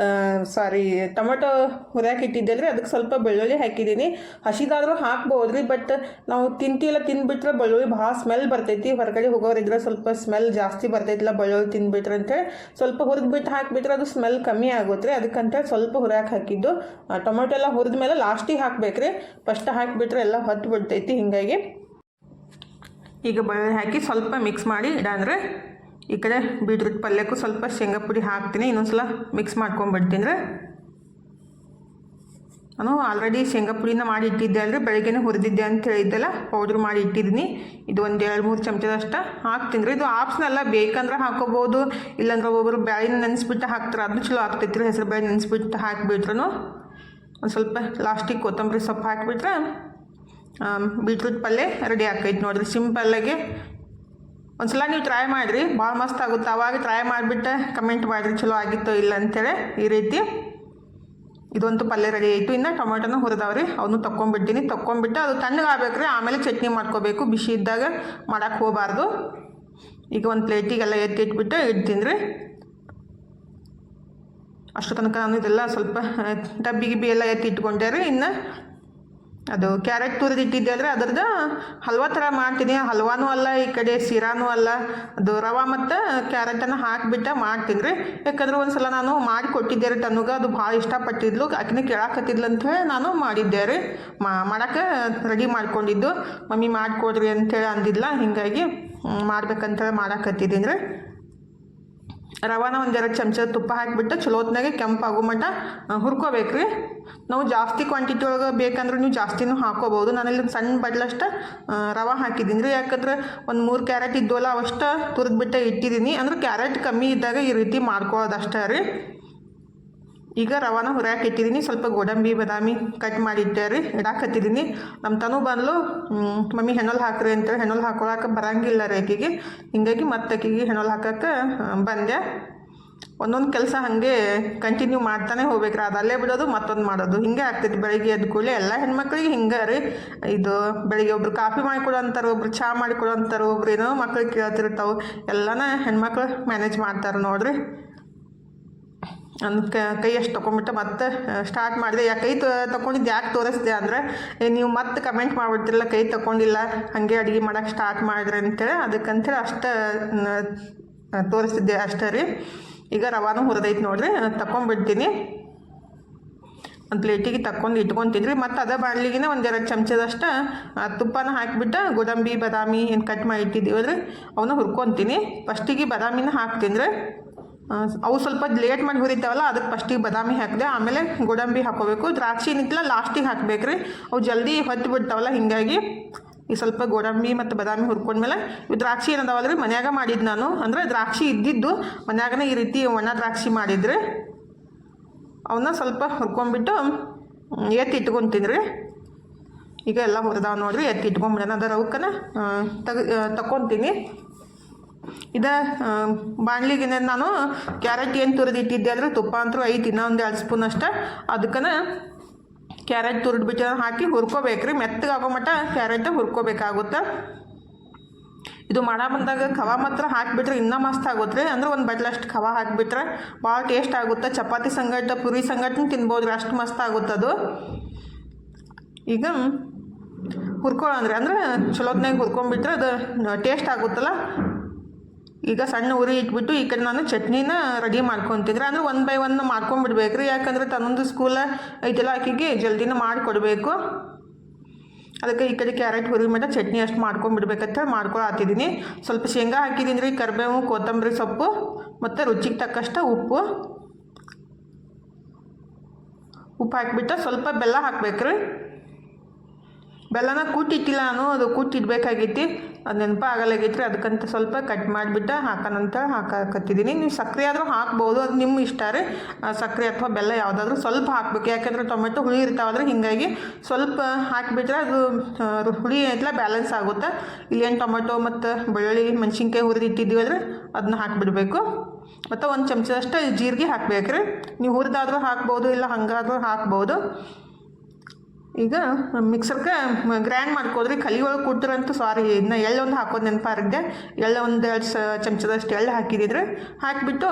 ಸಾರಿ ಟೊಮೆಟೊ ಹುರಿಯಾಕೆ ಇಟ್ಟಿದ್ದೆಲ್ರಿ ಅದಕ್ಕೆ ಸ್ವಲ್ಪ ಬೆಳ್ಳುಳ್ಳಿ ಹಾಕಿದ್ದೀನಿ. ಹಸಿದಾದರೂ ಹಾಕ್ಬೋದು ರೀ ಬಟ್ ನಾವು ತಿಂತಿಲ್ಲ, ತಿಂದ್ಬಿಟ್ರೆ ಬೆಳ್ಳುಳ್ಳಿ ಭಾಳ ಸ್ಮೆಲ್ ಬರ್ತೈತಿ. ಹೊರಗಡೆ ಹೋಗೋರಿದ್ರೆ ಸ್ವಲ್ಪ ಸ್ಮೆಲ್ ಜಾಸ್ತಿ ಬರ್ತೈತಿಲ್ಲ ಬೆಳ್ಳುಳ್ಳಿ ತಿಂದ್ಬಿಟ್ರೆ ಅಂತೇಳಿ ಸ್ವಲ್ಪ ಹುರಿದ್ಬಿಟ್ಟು ಹಾಕಿಬಿಟ್ರೆ ಅದು ಸ್ಮೆಲ್ ಕಮ್ಮಿ ಆಗುತ್ತೆ. ರೀ ಅದಕ್ಕಂತೇಳಿ ಸ್ವಲ್ಪ ಹುರಿಯಾಕೆ ಹಾಕಿದ್ದು. ಟೊಮೆಟೊ ಎಲ್ಲ ಹುರಿದ ಮೇಲೆ ಲಾಸ್ಟಿಗೆ ಹಾಕ್ಬೇಕು ರೀ ಫಸ್ಟ್ ಹಾಕಿಬಿಟ್ರೆ ಎಲ್ಲ ಹೊತ್ತು ಬಿಡ್ತೈತಿ ಹೀಗಾಗಿ. ಈಗ ಬೆಳ್ಳುಳ್ಳಿ ಹಾಕಿ ಸ್ವಲ್ಪ ಮಿಕ್ಸ್ ಮಾಡಿ ಇಡಂದ್ರೆ ಈ ಕಡೆ ಬೀಟ್ರೂಟ್ ಪಲ್ಯಕ್ಕೂ ಸ್ವಲ್ಪ ಶೇಂಗಾ ಪುಡಿ ಹಾಕ್ತೀನಿ. ಇನ್ನೊಂದ್ಸಲ ಮಿಕ್ಸ್ ಮಾಡ್ಕೊಂಡ್ಬಿಡ್ತೀನಿ ರೀ ನಾನು ಆಲ್ರೆಡಿ ಶೇಂಗಾ ಪುಡಿನ ಮಾಡಿ ಇಟ್ಟಿದ್ದೆ ಅಂದರೆ ಬೆಳಗ್ಗೆನೇ ಹುರಿದಿದ್ದೆ ಅಂತ ಹೇಳಿದ್ದೆಲ್ಲ ಪೌಡ್ರ್ ಮಾಡಿ ಇಟ್ಟಿದ್ದೀನಿ. ಇದು ಒಂದು ಎರಡು ಮೂರು ಚಮಚದಷ್ಟು ಹಾಕ್ತೀನಿ ರೀ ಇದು ಆಪ್ಸ್ನೆಲ್ಲ ಬೇಕಂದ್ರೆ ಹಾಕೋಬೋದು, ಇಲ್ಲಾಂದ್ರೆ ಒಬ್ಬೊಬ್ರು ಬ್ಯಾಳಿನ ನೆನೆಸ್ಬಿಟ್ಟು ಹಾಕ್ತಾರೆ ಅದನ್ನು ಚಲೋ ಆಗ್ತೈತ್ರಿ ಹೆಸರು ಬೇಳೆ ನೆನೆಸ್ಬಿಟ್ಟು ಹಾಕಿಬಿಟ್ರು ಒಂದು ಸ್ವಲ್ಪ ಲಾಸ್ಟಿಗೆ ಕೊತ್ತಂಬರಿ ಸೊಪ್ಪು ಹಾಕಿಬಿಟ್ರೆ ಬೀಟ್ರೂಟ್ ಪಲ್ಯ ರೆಡಿ ಆಕೈತೆ ನೋಡಿರಿ. ಸಿಂಪಲ್ಲಾಗಿ ಒಂದ್ಸಲ ನೀವು ಟ್ರೈ ಮಾಡಿರಿ. ಭಾಳ ಮಸ್ತ್ ಆಗುತ್ತೆ. ಅವಾಗ ಟ್ರೈ ಮಾಡಿಬಿಟ್ಟು ಕಮೆಂಟ್ ಮಾಡಿರಿ ಚಲೋ ಆಗಿತ್ತೋ ಇಲ್ಲ ಅಂತೇಳಿ ಈ ರೀತಿ ಇದಂತೂ ಪಲ್ಯ ರೆಡಿ ಆಯಿತು. ಇನ್ನು ಟೊಮೆಟೊನ ಹುರಿದವ್ರಿ. ಅವನು ತೊಕೊಂಡ್ಬಿಟ್ಟಿನಿ ತೊಕೊಂಡ್ಬಿಟ್ಟು ಅದು ತಣ್ಣಗಾಗ್ಬೇಕು ರೀ ಆಮೇಲೆ ಚಟ್ನಿ ಮಾಡ್ಕೋಬೇಕು. ಬಿಸಿ ಇದ್ದಾಗ ಮಾಡಕ್ಕೆ ಹೋಗಬಾರ್ದು. ಈಗ ಒಂದು ಪ್ಲೇಟಿಗೆಲ್ಲ ಎತ್ತಿ ಇಟ್ಬಿಟ್ಟು ಇಡ್ತೀನಿ ರೀ ಅಷ್ಟು ತನಕ ನಾನು ಇದೆಲ್ಲ ಸ್ವಲ್ಪ ಡಬ್ಬಿಗಿಬ್ಬಿ ಡಬ್ಬಿ ಗಿಬ್ಬಿ ಎಲ್ಲ ಎತ್ತಿ ಇಟ್ಕೊಂಡೆ ರೀ. ಇನ್ನು ಅದು ಕ್ಯಾರೆಟ್ ತುರಿದು ಇಟ್ಟಿದ್ದೆ ಆದರೆ ಅದ್ರದ್ದು ಹಲ್ವಾ ಥರ ಮಾಡ್ತೀನಿ. ಹಲ್ವಾನೂ ಅಲ್ಲ, ಈ ಕಡೆ ಶಿರಾನೂ ಅಲ್ಲ. ಅದು ರವೆ ಮತ್ತು ಕ್ಯಾರೆಟನ್ನು ಹಾಕಿಬಿಟ್ಟು ಮಾಡ್ತೀನಿ ರೀ ಯಾಕಂದ್ರೆ ಒಂದು ಸಲ ನಾನು ಮಾಡಿ ಕೊಟ್ಟಿದ್ದೆ ರೀ ತನಗೆ ಅದು ಭಾಳ ಇಷ್ಟಪಟ್ಟಿದ್ಲು. ಆಕಿನ ಕೇಳಾಕತ್ತಿದ್ಲು ನಾನು ಮಾಡಿದ್ದೆ ರೀ. ಮಾಡೋಕ್ಕೆ ರೆಡಿ ಮಾಡ್ಕೊಂಡಿದ್ದು. ಮಮ್ಮಿ ಮಾಡಿಕೊಡ್ರಿ ಅಂತೇಳಿ ಅಂದಿದ್ಲ. ಹೀಗಾಗಿ ಮಾಡ್ಬೇಕಂತ ಮಾಡಾಕತ್ತಿದ್ದೀನಿ ರೀ ರವಾನ ಒಂದೆರಡು ಚಮಚ ತುಪ್ಪ ಹಾಕಿಬಿಟ್ಟು ಚಲೋತ್ನಾಗೆ ಕೆಂಪಾಗೋ ಮಟ್ಟ ಹುರ್ಕೋಬೇಕು ರೀ ನಾವು ಜಾಸ್ತಿ ಕ್ವಾಂಟಿಟಿ ಒಳಗೆ ಬೇಕಂದ್ರೆ ನೀವು ಜಾಸ್ತಿನೂ ಹಾಕೋಬೋದು ನಾನಲ್ಲಿ ಸಣ್ಣ ಬಟ್ಲಷ್ಟು ರವೆ ಹಾಕಿದ್ದೀನಿ ರೀ ಯಾಕಂದ್ರೆ ಒಂದು ಮೂರು ಕ್ಯಾರೆಟ್ ಇದ್ದೋಲ್ಲ, ಅವಷ್ಟು ತುರಿದ್ಬಿಟ್ಟೆ ಇಟ್ಟಿದ್ದೀನಿ ಅಂದ್ರೆ ಕ್ಯಾರೆಟ್ ಕಮ್ಮಿ ಇದ್ದಾಗ ಈ ರೀತಿ ಮಾಡ್ಕೊಳ್ಳೋದಷ್ಟೇ ರೀ. ಈಗ ರವಾನ ಹುರಿಯಾಕೆ ಇಟ್ಟಿದ್ದೀನಿ ಸ್ವಲ್ಪ ಗೋಡಂಬಿ, ಬಾದಾಮಿ ಕಟ್ ಮಾಡಿ ಇಟ್ಟೆ ರೀ ಇಡಾಕತ್ತಿದ್ದೀನಿ ನಮ್ಮ ತನು ಬಂದ್ಲು ಮಮ್ಮಿ ಹೆಣ್ಣಲ್ಲಿ ಹಾಕ್ರಿ ಅಂತೇಳಿ ಹೆಣ್ಣಲ್ಲಿ ಹಾಕೊಳಕ್ಕೆ ಬರಂಗಿಲ್ಲ ರೀ ಆಕೆಗೆ. ಹಿಂಗಾಗಿ ಮತ್ತೆ ಆಕೆಗೆ ಹೆಣ್ಣಲ್ಲಿ ಹಾಕಕ್ಕೆ ಬಂದೆ. ಒಂದೊಂದು ಕೆಲಸ ಹಾಗೆ ಕಂಟಿನ್ಯೂ ಮಾಡ್ತಾನೆ ಹೋಗ್ಬೇಕ್ರಿ. ಅದಲ್ಲೇ ಬಿಡೋದು, ಮತ್ತೊಂದು ಮಾಡೋದು. ಹಿಂಗೆ ಆಗ್ತೈತಿ ಬೆಳಿಗ್ಗೆ ಎದ್ದ ಕೂಡಲೇ ಎಲ್ಲ ಹೆಣ್ಮಕ್ಳಿಗೆ ಹಿಂಗೆ ರೀ. ಇದು ಬೆಳಿಗ್ಗೆ ಒಬ್ರು ಕಾಫಿ ಮಾಡಿಕೊಡು ಅಂತಾರೆ ಒಬ್ರು ಚಹಾ ಮಾಡಿಕೊಡು ಅಂತಾರೆ ಒಬ್ರು ಏನೋ ಮಕ್ಳಿಗೆ ಕೇಳ್ತಿರ್ತಾವೆ. ಎಲ್ಲನ ಹೆಣ್ಮಕ್ಳು ಮ್ಯಾನೇಜ್ ಮಾಡ್ತಾರೆ ನೋಡ್ರಿ. ಅಂದ್ ಕೈ ಅಷ್ಟು ತೊಗೊಂಬಿಟ್ಟು ಮತ್ತೆ ಸ್ಟಾರ್ಟ್ ಮಾಡಿದೆ. ಯಾ, ಕೈ ತೊಗೊಂಡಿದ್ದು ಯಾಕೆ ತೋರಿಸ್ದೆ ಅಂದರೆ ನೀವು ಮತ್ತೆ ಕಮೆಂಟ್ ಮಾಡಿಬಿಡ್ತಿರಲ್ಲ, ಕೈ ತೊಗೊಂಡಿಲ್ಲ, ಹಾಗೆ ಅಡುಗೆ ಮಾಡೋಕೆ ಸ್ಟಾರ್ಟ್ ಮಾಡಿದ್ರೆ ಅಂತೇಳಿ, ಅದಕ್ಕಂತೇಳಿ ಅಷ್ಟು ತೋರಿಸ್ತಿದ್ದೆ ಅಷ್ಟೇ ರೀ. ಈಗ ರವಾನು ಹುರಿದೈತೆ ನೋಡ್ರಿ ತಗೊಂಡ್ಬಿಡ್ತೀನಿ. ಒಂದು ಪ್ಲೇಟಿಗೆ ತಕ್ಕೊಂಡು ಇಟ್ಕೊತಿದ್ರಿ. ಮತ್ತು ಅದೇ ಬಾಣಲಿಗೆ ಒಂದೆರಡು ಚಮಚದಷ್ಟು ತುಪ್ಪನ ಹಾಕಿಬಿಟ್ಟು, ಗೋಡಂಬಿ, ಬಾದಾಮಿ ಏನು ಕಟ್ ಮಾಡಿ ಇಟ್ಟಿದ್ದೀವಲ್ರಿ ಅವನ್ನ ಹುರ್ಕೊತೀನಿ. ಫಸ್ಟಿಗೆ ಬಾದಾಮಿನ ಹಾಕ್ತೀನಿ ರೀ. ಅವು ಸ್ವಲ್ಪ ಲೇಟ್ ಮಾಡಿ ಹುರಿತಾವಲ್ಲ ಅದಕ್ಕೆ ಫಸ್ಟಿಗೆ ಬಾದಾಮಿ ಹಾಕಿದೆ, ಆಮೇಲೆ ಗೋಡಂಬಿ ಹಾಕೋಬೇಕು ದ್ರಾಕ್ಷಿ ಏನಿತ್ತಲ್ಲ ಲಾಸ್ಟಿಗೆ ಹಾಕಬೇಕ್ರಿ. ಅವು ಜಲ್ದಿ ಹೊತ್ತು ಬಿಡ್ತಾವಲ್ಲ, ಹೀಗಾಗಿ ಈ ಸ್ವಲ್ಪ ಗೋಡಂಬಿ ಮತ್ತು ಬಾದಾಮಿ ಹುರ್ಕೊಂಡ್ಮೇಲೆ, ಇವು ದ್ರಾಕ್ಷಿ ಏನದಾವಲ್ಲ ರೀ ಮನ್ಯಾಗ ಮಾಡಿದ್ದು ನಾನು. ಅಂದರೆ ದ್ರಾಕ್ಷಿ ಇದ್ದಿದ್ದು, ಮನ್ಯಾಗನೇ ಈ ರೀತಿ ಒಣ ದ್ರಾಕ್ಷಿ ಮಾಡಿದ್ರಿ. ಅವನ್ನ ಸ್ವಲ್ಪ ಹುರ್ಕೊಂಡ್ಬಿಟ್ಟು ಎತ್ತಿ ಇಟ್ಕೊತೀನಿ ರೀ. ಈಗ ಎಲ್ಲ ಹುರಿದಾವ ನೋಡ್ರಿ, ಎತ್ತಿ ಇಟ್ಕೊಂಬಿಡೋಣ. ಅದರ ಅವಕ್ಕನ ತಗ ತಗೊತೀನಿ ಇದ ಬಾಣಲಿಗೆ ನಾನು ಕ್ಯಾರೆಟ್ ಏನು ತುರಿದಿಟ್ಟಿದ್ದೆ ಅಂದ್ರೆ ಅಂದರೆ ತುಪ್ಪ ಅಂತೂ ಐತಿ ಇನ್ನೂ ಒಂದು ಎರಡು ಸ್ಪೂನ್ ಅಷ್ಟೇ. ಅದಕ್ಕನ ಕ್ಯಾರೆಟ್ ತುರಿದ್ಬಿಟ್ಟು ಹಾಕಿ ಹುರ್ಕೋಬೇಕ್ರಿ ಮೆತ್ತಗೆ ಆಗೋ ಮಟ್ಟ ಕ್ಯಾರೆಟ್ ಹುರ್ಕೋಬೇಕಾಗುತ್ತೆ. ಇದು ಮಾಡ ಬಂದಾಗ ಖವಾ ಮಾತ್ರ ಹಾಕಿಬಿಟ್ರೆ ಇನ್ನೂ ಮಸ್ತ್ ಆಗುತ್ತೆ ರೀ. ಅಂದ್ರೆ ಒಂದು ಬಟ್ಲಷ್ಟು ಖವಾ ಹಾಕಿಬಿಟ್ರೆ ಭಾಳ ಟೇಸ್ಟ್ ಆಗುತ್ತೆ. ಚಪಾತಿ ಸಂಗಟ ಪುರಿ ತಿನ್ಬೋದು ರೀ. ಅಷ್ಟು ಮಸ್ತ್ ಆಗುತ್ತೆ ಅದು. ಈಗ ಹುರ್ಕೊಳ್ಳೋಣ್ರಿ ಅಂದ್ರೆ ಚಲೋತ್ನಾಗ ಹುರ್ಕೊಂಡ್ಬಿಟ್ರೆ ಅದು ಟೇಸ್ಟ್ ಆಗುತ್ತಲ್ಲ. ಈಗ ಸಣ್ಣ ಉರಿ ಇಟ್ಬಿಟ್ಟು ಈ ಕಡೆ ನಾನು ಚಟ್ನಿನ ರೆಡಿ ಮಾಡ್ಕೊತಿದ್ರೆ. ಅಂದ್ರೆ ಒನ್ ಬೈ ಒನ್ ಮಾಡ್ಕೊಂಡ್ಬಿಡ್ಬೇಕ್ರಿ ಯಾಕಂದ್ರೆ ತನ್ನೊಂದು ಸ್ಕೂಲ ಐತೆಲ್ಲ, ಆಕಿಗೆ ಜಲ್ದಿನ ಮಾಡಿಕೊಡ್ಬೇಕು. ಅದಕ್ಕೆ ಈ ಕಡೆ ಕ್ಯಾರೆಟ್ ಹುರಿ ಮೇಲೆ ಚಟ್ನಿ ಅಷ್ಟು ಮಾಡ್ಕೊಂಡ್ಬಿಡ್ಬೇಕಂತ ಮಾಡ್ಕೊಳತ್ತಿದ್ದೀನಿ ಸ್ವಲ್ಪ ಶೇಂಗಾ ಹಾಕಿದ್ದೀನಿ ರೀ, ಕರಿಬೇವು, ಕೊತ್ತಂಬರಿ ಸೊಪ್ಪು, ಮತ್ತು ರುಚಿಗೆ ತಕ್ಕಷ್ಟು ಉಪ್ಪು. ಉಪ್ಪು ಹಾಕಿಬಿಟ್ಟು ಸ್ವಲ್ಪ ಬೆಲ್ಲ ಹಾಕ್ಬೇಕ್ರಿ. ಬೆಲ್ಲನ ಕೂತಿಟ್ಟಿಲ್ಲ ನಾನು, ಅದು ಕೂಟಿಡ್ಬೇಕಾಗೈತಿ ಅದು ನೆನಪ ಆಗಲಾಗೈತ್ರಿ ಅದಕ್ಕಂತ ಸ್ವಲ್ಪ ಕಟ್ ಮಾಡಿಬಿಟ್ಟು ಹಾಕೋಣಂತ ಹಾಕಕತ್ತಿದ್ದೀನಿ. ನೀವು ಸಕ್ಕರೆ ಆದರೂ ಹಾಕ್ಬೋದು, ಅದು ನಿಮ್ಮ ಇಷ್ಟ ರೀ. ಸಕ್ಕರೆ ಅಥವಾ ಬೆಲ್ಲ ಯಾವುದಾದ್ರೂ ಸ್ವಲ್ಪ ಹಾಕ್ಬೇಕು. ಯಾಕಂದರೆ ಟೊಮೆಟೊ ಹುಳಿ ಇರ್ತಾವಂದ್ರೆ ಹೀಗಾಗಿ ಸ್ವಲ್ಪ ಹಾಕಿಬಿಟ್ರೆ ಅದು ಹುಳಿ ಐತಲ್ಲ ಬ್ಯಾಲೆನ್ಸ್ ಆಗುತ್ತೆ. ಇಲ್ಲೇನು ಟೊಮೆಟೊ ಮತ್ತು ಬೆಳ್ಳುಳ್ಳಿ, ಮೆಣಸಿನ್ಕಾಯಿ ಹುರಿದಿಟ್ಟಿದ್ದೀವಿ ಅಂದರೆ ಅದನ್ನ ಹಾಕಿಬಿಡಬೇಕು. ಮತ್ತು ಒಂದು ಚಮಚದಷ್ಟು ಜೀರಿಗೆ ಹಾಕ್ಬೇಕ್ರಿ. ನೀವು ಹುರಿದಾದರೂ ಹಾಕ್ಬೋದು, ಇಲ್ಲ ಹಂಗಾದರೂ ಹಾಕ್ಬೋದು. ಈಗ ಮಿಕ್ಸರ್ಗೆ ಗ್ರ್ಯಾಂಡ್ ಮಾಡ್ಕೋದ್ರಿ ಕಲಿ ಒಳಗೆ ಕೊಟ್ಟಿರಂತೂ ಸಾರಿ ಇನ್ನು ಎಳ್ಳು ಒಂದು ಹಾಕೋದು ನೆನಪಾರಿದ್ದೆ ಒಂದು ಎರಡು ಸ ಚಮಚದಷ್ಟು ಎಳ್ಳು ಹಾಕಿದಿದ್ರೆ ಹಾಕಿಬಿಟ್ಟು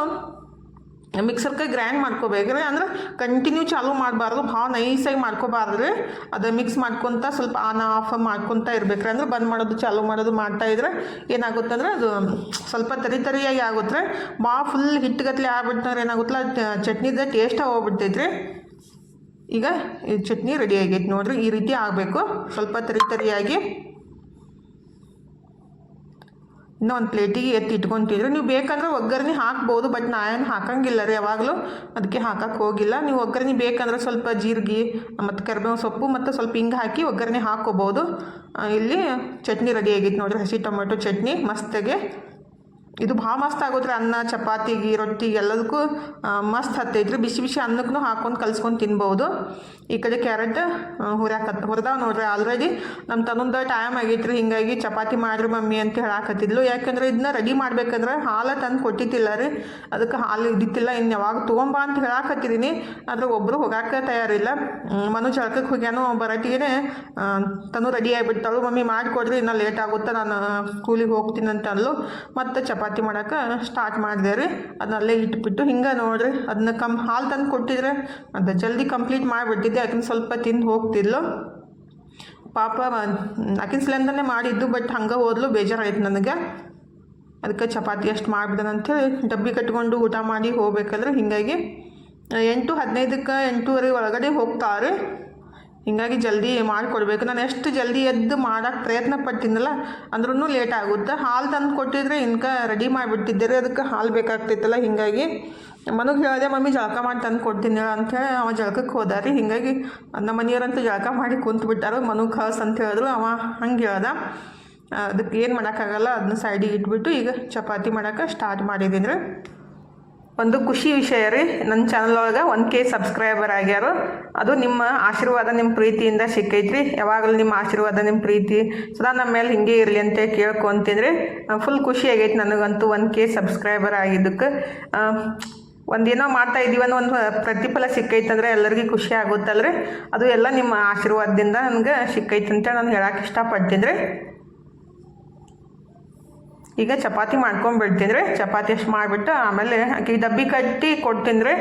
ಮಿಕ್ಸರ್ಗೆ ಗ್ರ್ಯಾಂಡ್ ಮಾಡ್ಕೋಬೇಕ್ರಿ ಅಂದ್ರೆ ಕಂಟಿನ್ಯೂ ಚಾಲೂ ಮಾಡಬಾರ್ದು, ಭಾಳ ನೈಸಾಗಿ ಮಾಡ್ಕೋಬಾರ್ದ್ರಿ. ಅದು ಮಿಕ್ಸ್ ಮಾಡ್ಕೊತ ಸ್ವಲ್ಪ ಆನ್ ಆಫ್ ಮಾಡ್ಕೊತ ಇರ್ಬೇಕ್ರಿ. ಅಂದ್ರೆ ಬಂದ್ ಮಾಡೋದು, ಚಾಲೂ ಮಾಡೋದು ಮಾಡ್ತಾ ಇದ್ರೆ ಏನಾಗುತ್ತೆ ಅಂದ್ರೆ ಅದು ಸ್ವಲ್ಪ ತರಿ ತರಿಯಾಗಿ ಆಗುತ್ತೆ ಭಾಳ ಫುಲ್ ಹಿಟ್ಟುಗತ್ಲೆ ಆಗ್ಬಿಟ್ರೆ ಏನಾಗುತ್ತಲ್ಲ, ಚಟ್ನಿದ ಟೇಸ್ಟ್ ಹೋಗ್ಬಿಡ್ತೈತ್ರಿ. ಈಗ ಈ ಚಟ್ನಿ ರೆಡಿ ಆಗೈತೆ ನೋಡ್ರಿ. ಈ ರೀತಿ ಆಗಬೇಕು. ಸ್ವಲ್ಪ ತರಿ ತರಿಯಾಗಿ ಇನ್ನೂ ಒಂದು ಪ್ಲೇಟಿಗೆ ಎತ್ತಿ ಇಟ್ಕೊತಿದ್ರು. ನೀವು ಬೇಕಂದ್ರೆ ಒಗ್ಗರಣೆ ಹಾಕ್ಬೋದು ಬಟ್ ನಾ ಏನು ಹಾಕಂಗಿಲ್ಲ ರೀ ಯಾವಾಗಲೂ. ಅದಕ್ಕೆ ಹಾಕಕ್ಕೆ ಹೋಗಿಲ್ಲ. ನೀವು ಒಗ್ಗರಣೆ ಬೇಕಂದ್ರೆ ಸ್ವಲ್ಪ ಜೀರಿಗೆ, ಮತ್ತು ಕರಿಬೇವು ಸೊಪ್ಪು, ಮತ್ತು ಸ್ವಲ್ಪ ಹಿಂಗೆ ಹಾಕಿ ಒಗ್ಗರಣೆ ಹಾಕ್ಕೋಬೋದು. ಇಲ್ಲಿ ಚಟ್ನಿ ರೆಡಿ ಆಗೈತೆ ನೋಡಿರಿ. ಹಸಿ ಟೊಮೆಟೊ ಚಟ್ನಿ ಮಸ್ತಾಗೆ ಇದು ಭಾಳ ಮಸ್ತ್ ಆಗೋದ್ರಿ ಅನ್ನ ಚಪಾತಿಗೆ ರೊಟ್ಟಿಗೆ ಎಲ್ಲದಕ್ಕೂ ಮಸ್ತ್ ಹತ್ತೈತ್ರಿ. ಬಿಸಿ ಬಿಸಿ ಅನ್ನಕ್ಕೂ ಹಾಕೊಂಡು ಕಲ್ಸ್ಕೊಂಡು ತಿನ್ಬೋದು. ಈ ಕಡೆ ಕ್ಯಾರೆಟ್ ಹುರ್ಯಾಕ ಹುರಿದಾವ್ ನೋಡ್ರಿ. ಆಲ್ರೆಡಿ ನಮ್ಮ ತನ್ನೊಂದು ಟೈಮ್ ಆಗೈತ್ರಿ. ಹಿಂಗಾಗಿ ಚಪಾತಿ ಮಾಡ್ರಿ ಮಮ್ಮಿ ಅಂತ ಹೇಳಾಕತ್ತಿದ್ಲು. ಯಾಕಂದ್ರೆ ಇದನ್ನ ರೆಡಿ ಮಾಡ್ಬೇಕಂದ್ರೆ ಹಾಲು ತಂದು ಕೊಟ್ಟಿದ್ದಿಲ್ಲ ರೀ. ಅದಕ್ಕೆ ಹಾಲು ಇದ್ದಿತ್ತಿಲ್ಲ. ಇನ್ನು ಯಾವಾಗ ತೊಗೊಂಬ ಅಂತ ಹೇಳಾಕತ್ತಿದ್ದೀನಿ ಆದ್ರೆ ಒಬ್ಬರು ಹೋಗಾಕ ತಯಾರಿಲ್ಲ. ಮನು ಜಳಕಕ್ಕೆ ಹೋಗ್ಯಾನು ಬರಟಿಗೆ ತನು ರೆಡಿ ಆಗಿಬಿಡ್ತಾಳು. ಮಮ್ಮಿ ಮಾಡಿಕೊಡ್ರಿ, ಇನ್ನೂ ಲೇಟ್ ಆಗುತ್ತೆ ನಾನು ಸ್ಕೂಲಿಗೆ ಹೋಗ್ತೀನಿ ಅಂತ ಅನ್ಲು ಮತ್ತು ಚಪಾತಿ ಮಾಡೋಕೆ ಸ್ಟಾರ್ಟ್ ಮಾಡಿದೆ ರೀ. ಅದನ್ನಲ್ಲೇ ಇಟ್ಬಿಟ್ಟು ಹಿಂಗೆ ನೋಡ್ರಿ ಅದನ್ನ ಕಮ್ ಹಾಲು ತಂದು ಕೊಟ್ಟಿದ್ರೆ ಅದು ಜಲ್ದಿ ಕಂಪ್ಲೀಟ್ ಮಾಡಿಬಿಟ್ಟಿದ್ದೆ ಅದನ್ನ ಸ್ವಲ್ಪ ತಿಂದು ಹೋಗ್ತಿದ್ಲು. ಪಾಪ ಆಕಿನ ಸಿಲಿಂಡರ್ನೇ ಮಾಡಿದ್ದು ಬಟ್ ಹಂಗೆ ಹೋದ್ಲು, ಬೇಜಾರಾಯ್ತು ನನಗೆ. ಅದಕ್ಕೆ ಚಪಾತಿ ಅಷ್ಟು ಮಾಡ್ಬಿಡೋಣ ಅಂಥೇಳಿ ಡಬ್ಬಿ ಕಟ್ಕೊಂಡು ಊಟ ಮಾಡಿ ಹೋಗ್ಬೇಕಂದ್ರೆ ಹೀಗಾಗಿ. ಎಂಟು ಹದಿನೈದಕ್ಕೆ ಎಂಟೂವರೆ ಒಳಗಡೆ ಹೋಗ್ತಾರೆ ಹೀಗಾಗಿ ಜಲ್ದಿ ಮಾಡಿಕೊಡ್ಬೇಕು. ನಾನು ಎಷ್ಟು ಜಲ್ದಿ ಎದ್ದು ಮಾಡೋಕ್ಕೆ ಪ್ರಯತ್ನ ಪಡ್ತೀನಲ್ಲ ಅಂದ್ರೂ ಲೇಟ್ ಆಗುತ್ತೆ. ಹಾಲು ತಂದು ಕೊಟ್ಟಿದ್ರೆ ಇನ್ಕ ರೆಡಿ ಮಾಡಿಬಿಟ್ಟಿದ್ದೆ ರೀ ಅದಕ್ಕೆ ಹಾಲು ಬೇಕಾಗ್ತಿತ್ತಲ್ಲ ಹೀಗಾಗಿ. ಮನೆಗೆ ಹೇಳಿದೆ, ಮಮ್ಮಿ ಜಳಕ ಮಾಡಿ ತಂದು ಕೊಡ್ತೀನಿ ಅಂಥೇಳಿ ಅವ ಜಳಕಕ್ಕೆ ಹೋದ ರೀ. ಹೀಗಾಗಿ ನಮ್ಮ ಮನೆಯವರಂತೂ ಜಳಕ ಮಾಡಿ ಕುಂತು ಬಿಟ್ಟಾರ. ಮನು ಕಳ್ಸ್ ಅಂತ ಹೇಳಿದ್ರು, ಅವ ಹಂಗೆ ಹೇಳ್ದ. ಅದಕ್ಕೆ ಏನು ಮಾಡೋಕ್ಕಾಗಲ್ಲ ಅದನ್ನ ಸೈಡಿಗೆ ಇಟ್ಬಿಟ್ಟು ಈಗ ಚಪಾತಿ ಮಾಡೋಕ್ಕೆ ಸ್ಟಾರ್ಟ್ ಮಾಡಿದ್ದೀನಿ ರೀ. ಒಂದು ಖುಷಿ ವಿಷಯ ರೀ. ನನ್ನ ಚಾನಲ್ ಒಳಗೆ ಒನ್ ಕೆ ಸಬ್ಸ್ಕ್ರೈಬರ್ ಆಗ್ಯಾರು. ಅದು ನಿಮ್ಮ ಆಶೀರ್ವಾದ ನಿಮ್ಮ ಪ್ರೀತಿಯಿಂದ ಸಿಕ್ಕೈತ್ರಿ. ಯಾವಾಗಲೂ ನಿಮ್ಮ ಆಶೀರ್ವಾದ ನಿಮ್ಮ ಪ್ರೀತಿ ಸದಾ ನಮ್ಮ ಮೇಲೆ ಹಿಂಗೆ ಇರಲಿ ಅಂತ ಕೇಳ್ಕೊಂತೀನಿ ಫುಲ್ ಖುಷಿ ಆಗೈತೆ ನನಗಂತೂ ಒನ್ ಕೆ ಸಬ್ಸ್ಕ್ರೈಬರ್ ಆಗಿದ್ದಕ್ಕೆ. ಒಂದೇನೋ ಮಾಡ್ತಾ ಇದೀವಿ ಅನ್ನೋ ಒಂದು ಪ್ರತಿಫಲ ಸಿಕ್ಕೈತಂದ್ರೆ ಎಲ್ಲರಿಗೂ ಖುಷಿ ಆಗುತ್ತಲ್ರಿ. ಅದು ಎಲ್ಲ ನಿಮ್ಮ ಆಶೀರ್ವಾದದಿಂದ ನನಗೆ ಸಿಕ್ಕೈತೆ ಅಂತ ನಾನು ಹೇಳಕ್ಕೆ ಇಷ್ಟಪಡ್ತೀನಿ ರೀ ಈಗ ಚಪಾತಿ ಮಾಡ್ಕೊಂಡು ಬಿಡ್ತೀನಿ ರೀ ಚಪಾತಿ ಅಷ್ಟು ಮಾಡಿಬಿಟ್ಟು ಆಮೇಲೆ ಆಕೆ ಡಬ್ಬಿ ಕಟ್ಟಿ ಕೊಡ್ತೀನಿ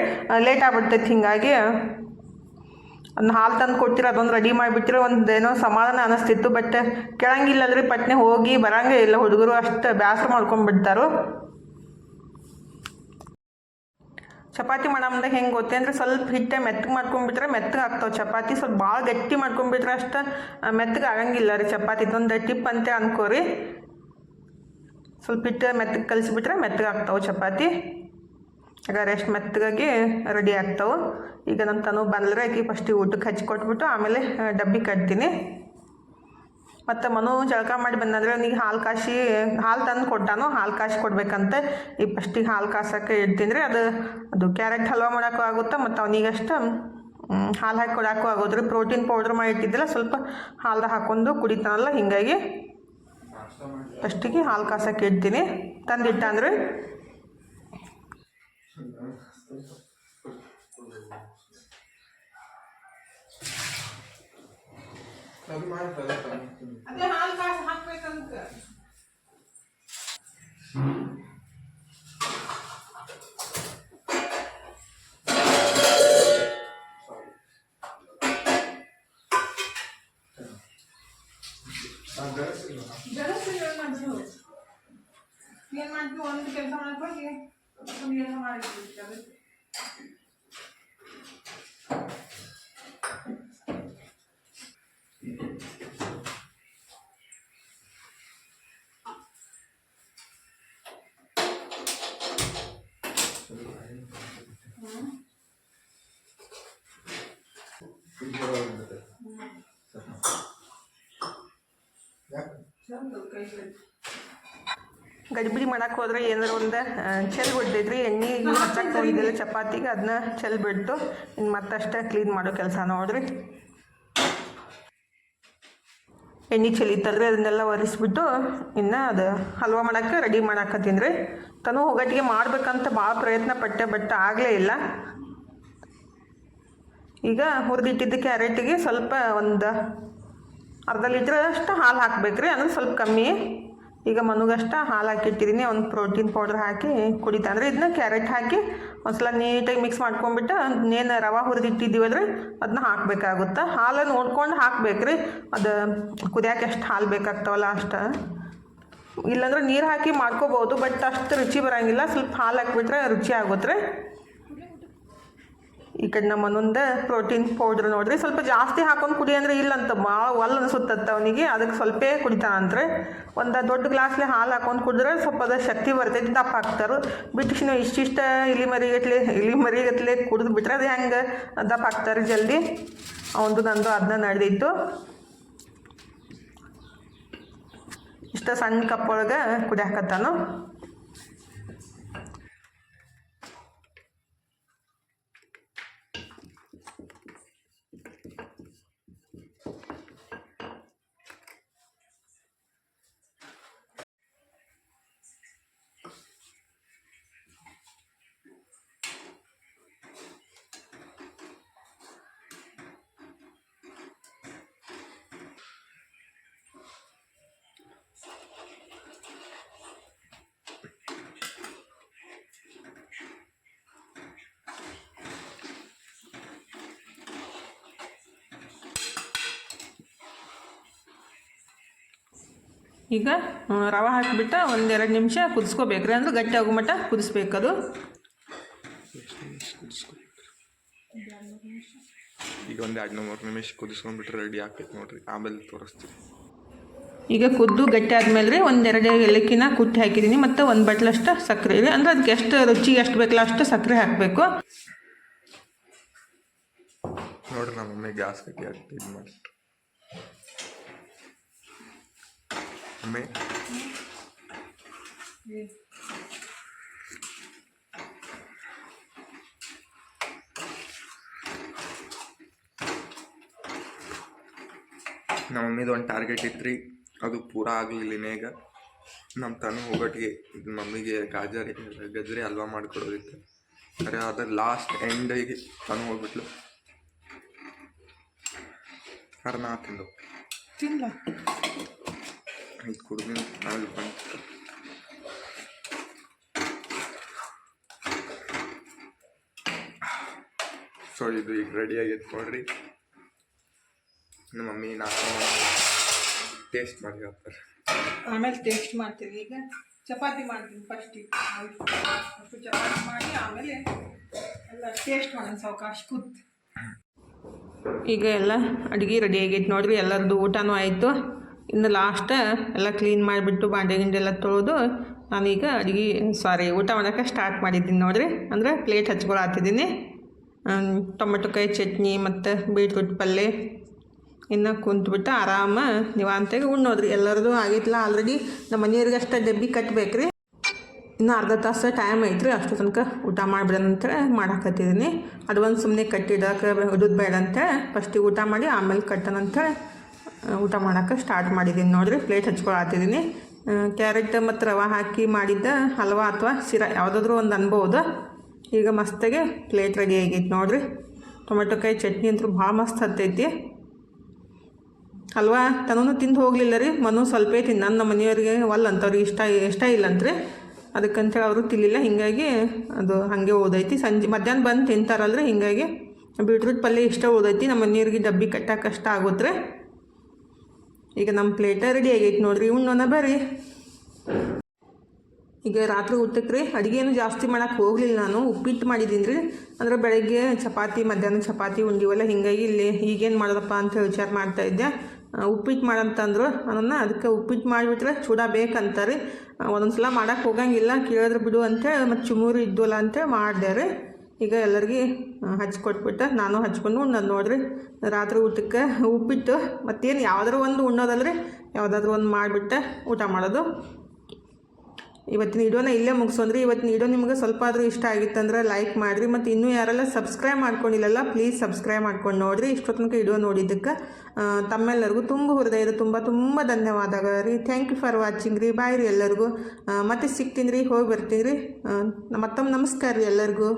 ಲೇಟ್ ಆಗ್ಬಿಡ್ತೈತಿ. ಹಿಂಗಾಗಿ ಅದನ್ನ ಹಾಲು ತಂದು ಕೊಡ್ತೀರ, ಅದೊಂದು ರೆಡಿ ಮಾಡಿಬಿಟ್ರೆ ಒಂದು ಏನೋ ಸಮಾಧಾನ ಅನ್ನಿಸ್ತಿತ್ತು ಬಟ್ ಅಂದ್ರೆ ಪಟ್ನೆ ಹೋಗಿ ಬರಂಗೇ ಇಲ್ಲ. ಹುಡುಗರು ಅಷ್ಟು ಬೇಸರ ಮಾಡ್ಕೊಂಡ್ಬಿಡ್ತಾರೋ ಚಪಾತಿ ಮಾಡೋ ಮುಂದೆ ಹೆಂಗೆ ಗೊತ್ತೇ? ಅಂದರೆ ಸ್ವಲ್ಪ ಹಿಟ್ಟೆ ಮೆತ್ತಗೆ ಮಾಡ್ಕೊಂಡ್ಬಿಟ್ರೆ ಮೆತ್ತಗೆ ಆಗ್ತಾವೆ. ಚಪಾತಿ ಸ್ವಲ್ಪ ಭಾಳ ಗಟ್ಟಿ ಮಾಡ್ಕೊಂಡ್ಬಿಟ್ರೆ ಅಷ್ಟು ಮೆತ್ತಗೆ ಆಗಂಗಿಲ್ಲ ರೀ ಚಪಾತಿ. ಇದೊಂದು ಟಿಪ್ ಅಂತ ಅನ್ಕೋರಿ. ಸ್ವಲ್ಪ ಹಿಟ್ಟು ಮೆತ್ತಗೆ ಕಲಿಸಿಬಿಟ್ರೆ ಮೆತ್ತಗೆ ಆಗ್ತಾವೆ ಚಪಾತಿ. ಆಗ ರೆಸ್ಟ್ ಮೆತ್ತಗಾಗಿ ರೆಡಿ ಆಗ್ತಾವೆ. ಈಗ ನನ್ನ ತನು ಬಂದರೆ ಆಕೆ ಫಸ್ಟಿಗೆ ಊಟಕ್ಕೆ ಹಚ್ಚಿ ಕೊಟ್ಬಿಟ್ಟು ಆಮೇಲೆ ಡಬ್ಬಿ ಕಟ್ತೀನಿ. ಮತ್ತು ಮನು ಜಳಕ ಮಾಡಿ ಬಂದಂದ್ರೆ ಅವನಿಗೆ ಹಾಲು ಕಾಸಿ, ಹಾಲು ತಂದು ಕೊಟ್ಟಾನು, ಹಾಲು ಕಾಸಿ ಕೊಡ್ಬೇಕಂತ. ಈ ಫಸ್ಟಿಗೆ ಹಾಲು ಕಾಸಕ್ಕೆ ಇಡ್ತೀನಿ ಅದು ಅದು ಕ್ಯಾರೆಟ್ ಹಲ್ವಾ ಮಾಡೋಕ್ಕೂ ಆಗುತ್ತೆ, ಮತ್ತು ಅವನಿಗಷ್ಟು ಹಾಲು ಹಾಕಿ ಕೊಡೋಕ್ಕೂ ಆಗೋದ್ರಿ ಪ್ರೋಟೀನ್ ಪೌಡ್ರ್ ಮಾಡಿ ಇಟ್ಟಿದ್ದಿಲ್ಲ, ಸ್ವಲ್ಪ ಹಾಲ್ದಾಗ ಹಾಕೊಂಡು ಕುಡಿತಾನಲ್ಲ, ಹಿಂಗಾಗಿ ಫಸ್ಟಿಗೆ ಹಾಲು ಕಾಸಕ್ಕೆ ಇಡ್ತೀನಿ ತಂದಿಟ್ಟ ಅಂದ್ರೆ? ಅದೇ ಹಾಲು ಕಾಸು ಹಾಕ್ಬೇಕಂತ ಏನ್ ಮಾಡ್ತೀವಿ ಒಂದು ಕೆಲಸ ಮಾಡ್ಕೊಂಡು ಒಂದು ಕೆಲಸ ಮಾಡಿರ್ತೀವಿ ಗಡಿಬಿಡಿ ಮಾಡಕ್ಕೆ ಹೋದ್ರೆ ಏನಾರು ಒಂದು ಚೆಲ್ ಬಿಡ್ತೈತ್ರಿ. ಎಣ್ಣೆ ಹಚ್ಚಕ್ಕೆ ಹೋಗಿದ್ದಿಲ್ಲ ಚಪಾತಿಗೆ ಅದನ್ನ ಚೆಲ್ ಬಿಡ್ತು. ಇನ್ನು ಮತ್ತಷ್ಟೇ ಕ್ಲೀನ್ ಮಾಡೋ ಕೆಲಸ ನೋಡ್ರಿ. ಎಣ್ಣೆ ಚೆಲ್ಲಿತ್ತಲ್ರಿ ಅದನ್ನೆಲ್ಲ ಒರೆಸ್ಬಿಟ್ಟು ಇನ್ನು ಅದು ಹಲ್ವಾ ಮಾಡೋಕ್ಕೆ ರೆಡಿ ಮಾಡಾಕತ್ತೀನಿ ರೀ ತನು ಹೋಗಟ್ಟಿಗೆ ಮಾಡಬೇಕಂತ ಭಾಳ ಪ್ರಯತ್ನ ಪಟ್ಟೆ, ಬಟ್ ಆಗಲೇ ಇಲ್ಲ. ಈಗ ಹುರಿದಿಟ್ಟಿದ್ದ ಕ್ಯಾರೆಟಿಗೆ ಸ್ವಲ್ಪ ಒಂದು ಅರ್ಧ ಲೀಟ್ರ್ ಅಷ್ಟು ಹಾಲು ಹಾಕ್ಬೇಕ್ರಿ ಅಂದ್ರೆ ಸ್ವಲ್ಪ ಕಮ್ಮಿ. ಈಗ ಮನುಗಷ್ಟ ಹಾಲು ಹಾಕಿಟ್ಟಿದ್ದೀನಿ ಒಂದು ಪ್ರೋಟೀನ್ ಪೌಡ್ರ್ ಹಾಕಿ ಕುಡಿತಾ ಅಂದರೆ ಇದನ್ನ ಕ್ಯಾರೆಟ್ ಹಾಕಿ ಒಂದ್ಸಲ ನೀಟಾಗಿ ಮಿಕ್ಸ್ ಮಾಡ್ಕೊಂಬಿಟ್ಟು ಏನು ರವೆ ಹುರಿದಿಟ್ಟಿದ್ದೀವಲ್ರಿ ಅದನ್ನ ಹಾಕಬೇಕಾಗುತ್ತೆ? ಹಾಲು ನೋಡ್ಕೊಂಡು ಹಾಕ್ಬೇಕ್ರಿ. ಅದು ಕುದಿಯೋಕೆ ಎಷ್ಟು ಹಾಲು ಬೇಕಾಗ್ತಾವಲ್ಲ ಅಷ್ಟು. ಇಲ್ಲಾಂದ್ರೆ ನೀರು ಹಾಕಿ ಮಾಡ್ಕೋಬೋದು ಬಟ್ ಅಷ್ಟು ರುಚಿ ಬರೋಂಗಿಲ್ಲ. ಸ್ವಲ್ಪ ಹಾಲು ಹಾಕಿಬಿಟ್ರೆ ರುಚಿ ಆಗುತ್ತೆ ಈ ಕಡೆ ನಮ್ಮ ಪ್ರೋಟೀನ್ ಪೌಡ್ರ್ ನೋಡ್ರಿ ಸ್ವಲ್ಪ ಜಾಸ್ತಿ ಹಾಕೊಂಡು ಕುಡಿ ಅಂದ್ರೆ ಇಲ್ಲ ಅಂತ ಭಾಳ ಒಲ್ ಅನ್ಸುತ್ತೆ ಅವನಿಗೆ. ಅದಕ್ಕೆ ಸ್ವಲ್ಪ ಕುಡಿತಾನಂತ್ರೆ ಒಂದು ದೊಡ್ಡ ಗ್ಲಾಸ್ಲೆ ಹಾಲು ಹಾಕೊಂಡು ಕುಡಿದ್ರೆ ಸ್ವಲ್ಪ ಅದ ಶಕ್ತಿ ಬರ್ತೈತಿ, ದಪ್ಪ ಹಾಕ್ತಾರೆ ಬಿಟ್ಟು ಇಷ್ಟಿಷ್ಟ ಇಲಿ ಮರಿಗಟ್ಲೆ ಇಲಿ ಮರಿಗಟ್ಲೆ ಕುಡಿದು ಬಿಟ್ರೆ ಅದು ಹೆಂಗೆ ದಪ್ಪ ಹಾಕ್ತಾರೆ ಜಲ್ದಿ. ಅವಂದು ನಂದು ಅದನ್ನ ನಡೆದಿತ್ತು ಇಷ್ಟ ಸಣ್ಣ ಕಪ್ ಒಳಗೆ ಕುಡಿಯಾಕತ್ತಾನು. ಈಗ ರವೆ ಹಾಕಿಬಿಟ್ಟು ಒಂದೆರಡು ನಿಮಿಷ ಕುದಿಸ್ಕೋಬೇಕ್ರಿ. ಅಂದ್ರೆ ಗಟ್ಟಿ ಆಗೋ ಮಟ್ಟ ಕುದಿಸ್ಬೇಕದು. ಈಗ ಒಂದು ಎರಡು ಮೂರು ನಿಮಿಷ ಕುದಿಸ್ಕೊಂಡ್ಬಿಟ್ರೆ ರೆಡಿ ಆಗ್ತೈತೆ ನೋಡ್ರಿ. ಆಮೇಲೆ ತೋರಿಸ್ತೀವಿ. ಈಗ ಕುದ್ದು ಗಟ್ಟಿ ಆದ್ಮೇಲೆ ರೀ ಒಂದೆರಡು ಏಲಕ್ಕಿನ ಕುಟ್ಟಿ ಹಾಕಿದ್ದೀನಿ ಮತ್ತು ಒಂದು ಬಟ್ಲಷ್ಟು ಸಕ್ಕರೆ ರೀ ಅಂದ್ರೆ ಅದಕ್ಕೆ ಎಷ್ಟು ರುಚಿಗೆ ಎಷ್ಟು ಬೇಕಲ್ಲ ಅಷ್ಟು ಸಕ್ಕರೆ ಹಾಕಬೇಕು. ನೋಡ್ರಿ ನಮ್ಮ ಮಮ್ಮಿ ಗ್ಯಾಸ್ ಕಟ್ಟಿ ಹಾಕಿ ಇದು ಮಾಡಿ ಮಮ್ಮಿ. ನಮ್ಮ ಮಮ್ಮಿದು ಒಂದು ಟಾರ್ಗೆಟ್ ಇತ್ತು ರೀ ಅದು ಪೂರ ಆಗಲಿಲ್ಲ ಈಗ. ನಮ್ಮ ತನು ಹೋಗೋಟಿಗೆ ಇದು ಮಮ್ಮಿಗೆ ಗಾಜರಿ ಗಜರಿ ಹಲ್ವಾ ಮಾಡ್ಕೊಡೋದಿತ್ತು. ಅರೆ ಅದ ಲಾಸ್ಟ್ ಎಂಡಿಗೆ ತನು ಹೋಗ್ಬಿಟ್ಲು. ಅರ್ನಾ ತಿಂದು ತಿನ್ಲ? ಇದು ಕುಡಿದು ನಾಲ್ಕು ಬಂತು ಸೊ ಇದು ಈಗ ರೆಡಿ ಆಗೈತೆ ನೋಡ್ರಿ ನಮ್ಮ ಮಮ್ಮಿ ನಾಲ್ಕು ಟೇಸ್ಟ್ ಮಾಡಿ ಹೇಳ್ತಾರೆ ಆಮೇಲೆ ಟೇಸ್ಟ್ ಮಾಡ್ತೀವಿ ಈಗ ಚಪಾತಿ ಮಾಡ್ತೀನಿ ಫಸ್ಟಿಗೆ ಫಸ್ಟು ಚಪಾತಿ ಮಾಡಿ ಆಮೇಲೆ ಎಲ್ಲ ಟೇಸ್ಟ್ ಮಾಡೋಣ ಸಾವಕಾಶ ಕೂತ್ ಈಗ ಎಲ್ಲ ಅಡುಗೆ ರೆಡಿ ಆಗೈತೆ ನೋಡಿರಿ ಎಲ್ಲರದ್ದು ಊಟನೂ ಆಯಿತು ಇನ್ನು ಲಾಸ್ಟ್ ಎಲ್ಲ ಕ್ಲೀನ್ ಮಾಡಿಬಿಟ್ಟು ಬಾಂಡೆ ಗಿಂಡೆ ಎಲ್ಲ ತೊಳೆದು ನಾನೀಗ ಅಡುಗೆ ಸಾರಿ ಊಟ ಮಾಡೋಕ್ಕೆ ಸ್ಟಾರ್ಟ್ ಮಾಡಿದ್ದೀನಿ ನೋಡಿರಿ. ಅಂದರೆ ಪ್ಲೇಟ್ ಹಚ್ಕೊಳತ್ತಿದ್ದೀನಿ ಟೊಮೆಟೊಕಾಯಿ ಚಟ್ನಿ ಮತ್ತು ಬೀಟ್ರೂಟ್ ಪಲ್ಯ ಇನ್ನು ಕುಂತ್ಬಿಟ್ಟು ಆರಾಮ ನಿವಾಂತಾಗಿ ಉಣ್ಣೋದ್ರಿ ಎಲ್ಲರದು ಆಗಿತ್ತಲ್ಲ ಆಲ್ರೆಡಿ ನಮ್ಮ ಮನೆಯವ್ರಿಗೆ ಅಷ್ಟೇ ಡಬ್ಬಿ ಕಟ್ಟಬೇಕ್ರಿ ಇನ್ನು ಅರ್ಧ ತಾಸು ಟೈಮ್ ಐತ್ರಿ. ಅಷ್ಟು ತನಕ ಊಟ ಮಾಡಿಬಿಡೋಣ ಮಾಡಾಕತ್ತಿದ್ದೀನಿ ಅದು ಒಂದು ಸುಮ್ಮನೆ ಕಟ್ಟಿಡೋಕೆ ಇಡೋದು ಬೇಡ ಅಂತ ಫಸ್ಟಿಗೆ ಊಟ ಮಾಡಿ ಆಮೇಲೆ ಕಟ್ಟೋಣ ಅಂತೇಳಿ ಆ, ಊಟ ಮಾಡೋಕ್ಕೆ ಸ್ಟಾರ್ಟ್ ಮಾಡಿದ್ದೀನಿ. ನೋಡಿರಿ ಪ್ಲೇಟ್ ಹಚ್ಕೊಳತ್ತಿದ್ದೀನಿ ಕ್ಯಾರೆಟ್ ಮತ್ತು ರವೆ ಹಾಕಿ ಮಾಡಿದ್ದ ಹಲ್ವ ಅಥವಾ ಸಿರ ಯಾವುದಾದ್ರೂ ಒಂದು ಅನ್ಬೋದು. ಈಗ ಮಸ್ತಾಗೆ ಪ್ಲೇಟ್ ರೆಡಿ ಆಗೈತೆ ನೋಡಿರಿ. ಟೊಮೆಟೊಕಾಯಿ ಚಟ್ನಿ ಅಂತೂ ಭಾಳ ಮಸ್ತ್ ಹತ್ತೈತಿ. ಹಲ್ವ ತನೂ ತಿಂದು ಹೋಗಲಿಲ್ಲ ರೀ. ಮನು ಸ್ವಲ್ಪೇ ತಿನ್ನ ನನ್ನ ಮನೆಯವ್ರಿಗೆ ಒಲ್ಲ ಅಂತವ್ರಿಗೆ ಇಷ್ಟ ಇಷ್ಟ ಇಲ್ಲಂತ್ರಿ ಅದಕ್ಕಂತೇಳಿ ಅವರು ತಿಳಿಲ್ಲ ಹೀಗಾಗಿ ಅದು ಹಾಗೆ ಓದೈತಿ. ಸಂಜೆ ಮಧ್ಯಾಹ್ನ ಬಂದು ತಿಂತಾರಲ್ರಿ. ಹೀಗಾಗಿ ಬೀಟ್ರೂಟ್ ಪಲ್ಯ ಇಷ್ಟ ಓದೈತಿ. ನಮ್ಮ ಮನೆಯವ್ರಿಗೆ ಡಬ್ಬಿ ಕಟ್ಟಕ್ಕೆ ಕಷ್ಟ ಆಗುತ್ತೆ ಈಗ ನಮ್ಮ ಪ್ಲೇಟ ರೆಡಿ ಆಗೈತೆ ನೋಡ್ರಿ, ಉಣ್ಣೋಣ ಬರ್ರಿ. ಈಗ ರಾತ್ರಿ ಊಟಕ್ಕೆ ರೀ, ಅಡುಗೆನೂ ಜಾಸ್ತಿ ಮಾಡಕ್ಕೆ ಹೋಗಲಿಲ್ಲ ನಾನು, ಉಪ್ಪಿಟ್ಟು ಮಾಡಿದ್ದೀನಿ ರೀ ಅಂದರೆ ಬೆಳಗ್ಗೆ ಚಪಾತಿ, ಮಧ್ಯಾಹ್ನ ಚಪಾತಿ ಉಂಡಿವಲ್ಲ, ಹಿಂಗಾಗಿ ಇಲ್ಲಿ ಈಗೇನು ಮಾಡೋದಪ್ಪ ಅಂತ ವಿಚಾರ ಮಾಡ್ತಾ ಇದ್ದೆ. ಉಪ್ಪಿಟ್ಟು ಮಾಡಂತಂದ್ರು, ಅದನ್ನು ಅದಕ್ಕೆ ಉಪ್ಪಿಟ್ಟು ಮಾಡಿಬಿಟ್ರೆ ಚೂಡ ಬೇಕಂತಾರೆ ಒಂದೊಂದು ಸಲ ಮಾಡೋಕ್ಕೆ ಹೋಗಂಗಿಲ್ಲ, ಕೇಳಿದ್ರೆ ಬಿಡು ಅಂತೇಳಿ ಮತ್ತು ಚುಮೂರು ಇದ್ದಲ್ಲ ಅಂತೇಳಿ ಮಾಡಿದೆ ರೀ. ಈಗ ಎಲ್ಲರಿಗೆ ಹಚ್ಕೊಟ್ಬಿಟ್ಟು ನಾನು ಹಚ್ಕೊಂಡು ಉಣ್ಣೋದು ನೋಡ್ರಿ. ರಾತ್ರಿ ಊಟಕ್ಕೆ ಉಪ್ಪಿಟ್ಟು, ಮತ್ತೇನು ಯಾವ್ದಾರು ಒಂದು ಉಣ್ಣೋದಲ್ರಿ. ಯಾವುದಾದ್ರೂ ಒಂದು ಮಾಡಿಬಿಟ್ಟು ಊಟ ಮಾಡೋದು. ಇವತ್ತಿನ ವಿಡಿಯೋನ ಇಲ್ಲೇ ಮುಗಿಸೋಂದ್ರಿ ಇವತ್ತಿನ ವಿಡಿಯೋ ನಿಮಗೆ ಸ್ವಲ್ಪ ಆದರೂ ಇಷ್ಟ ಆಗಿತ್ತಂದ್ರೆ ಲೈಕ್ ಮಾಡಿರಿ. ಮತ್ತು ಇನ್ನೂ ಯಾರೆಲ್ಲ ಸಬ್ಸ್ಕ್ರೈಬ್ ಮಾಡ್ಕೊಂಡಿಲ್ಲಲ್ಲ, ಪ್ಲೀಸ್ ಸಬ್ಸ್ಕ್ರೈಬ್ ಮಾಡ್ಕೊಂಡು ನೋಡಿರಿ. ಇಷ್ಟೊತ್ತನಕ ತನಕ ವಿಡಿಯೋ ನೋಡಿದ್ದಕ್ಕೆ ತಮ್ಮೆಲ್ಲರಿಗೂ ತುಂಬ ಹೃದಯದ ತುಂಬ ತುಂಬ ಧನ್ಯವಾದಗಳು ರೀ. ಥ್ಯಾಂಕ್ ಯು ಫಾರ್ ವಾಚಿಂಗ್ ರೀ. ಬಾಯ್ ರೀ ಎಲ್ಲರಿಗೂ. ಮತ್ತೆ ಸಿಗ್ತೀನಿ ರೀ, ಹೋಗಿ ಬರ್ತೀನಿ ರೀ. ಮತ್ತೊಮ್ಮೆ ನಮಸ್ಕಾರ ರೀ ಎಲ್ಲರಿಗೂ.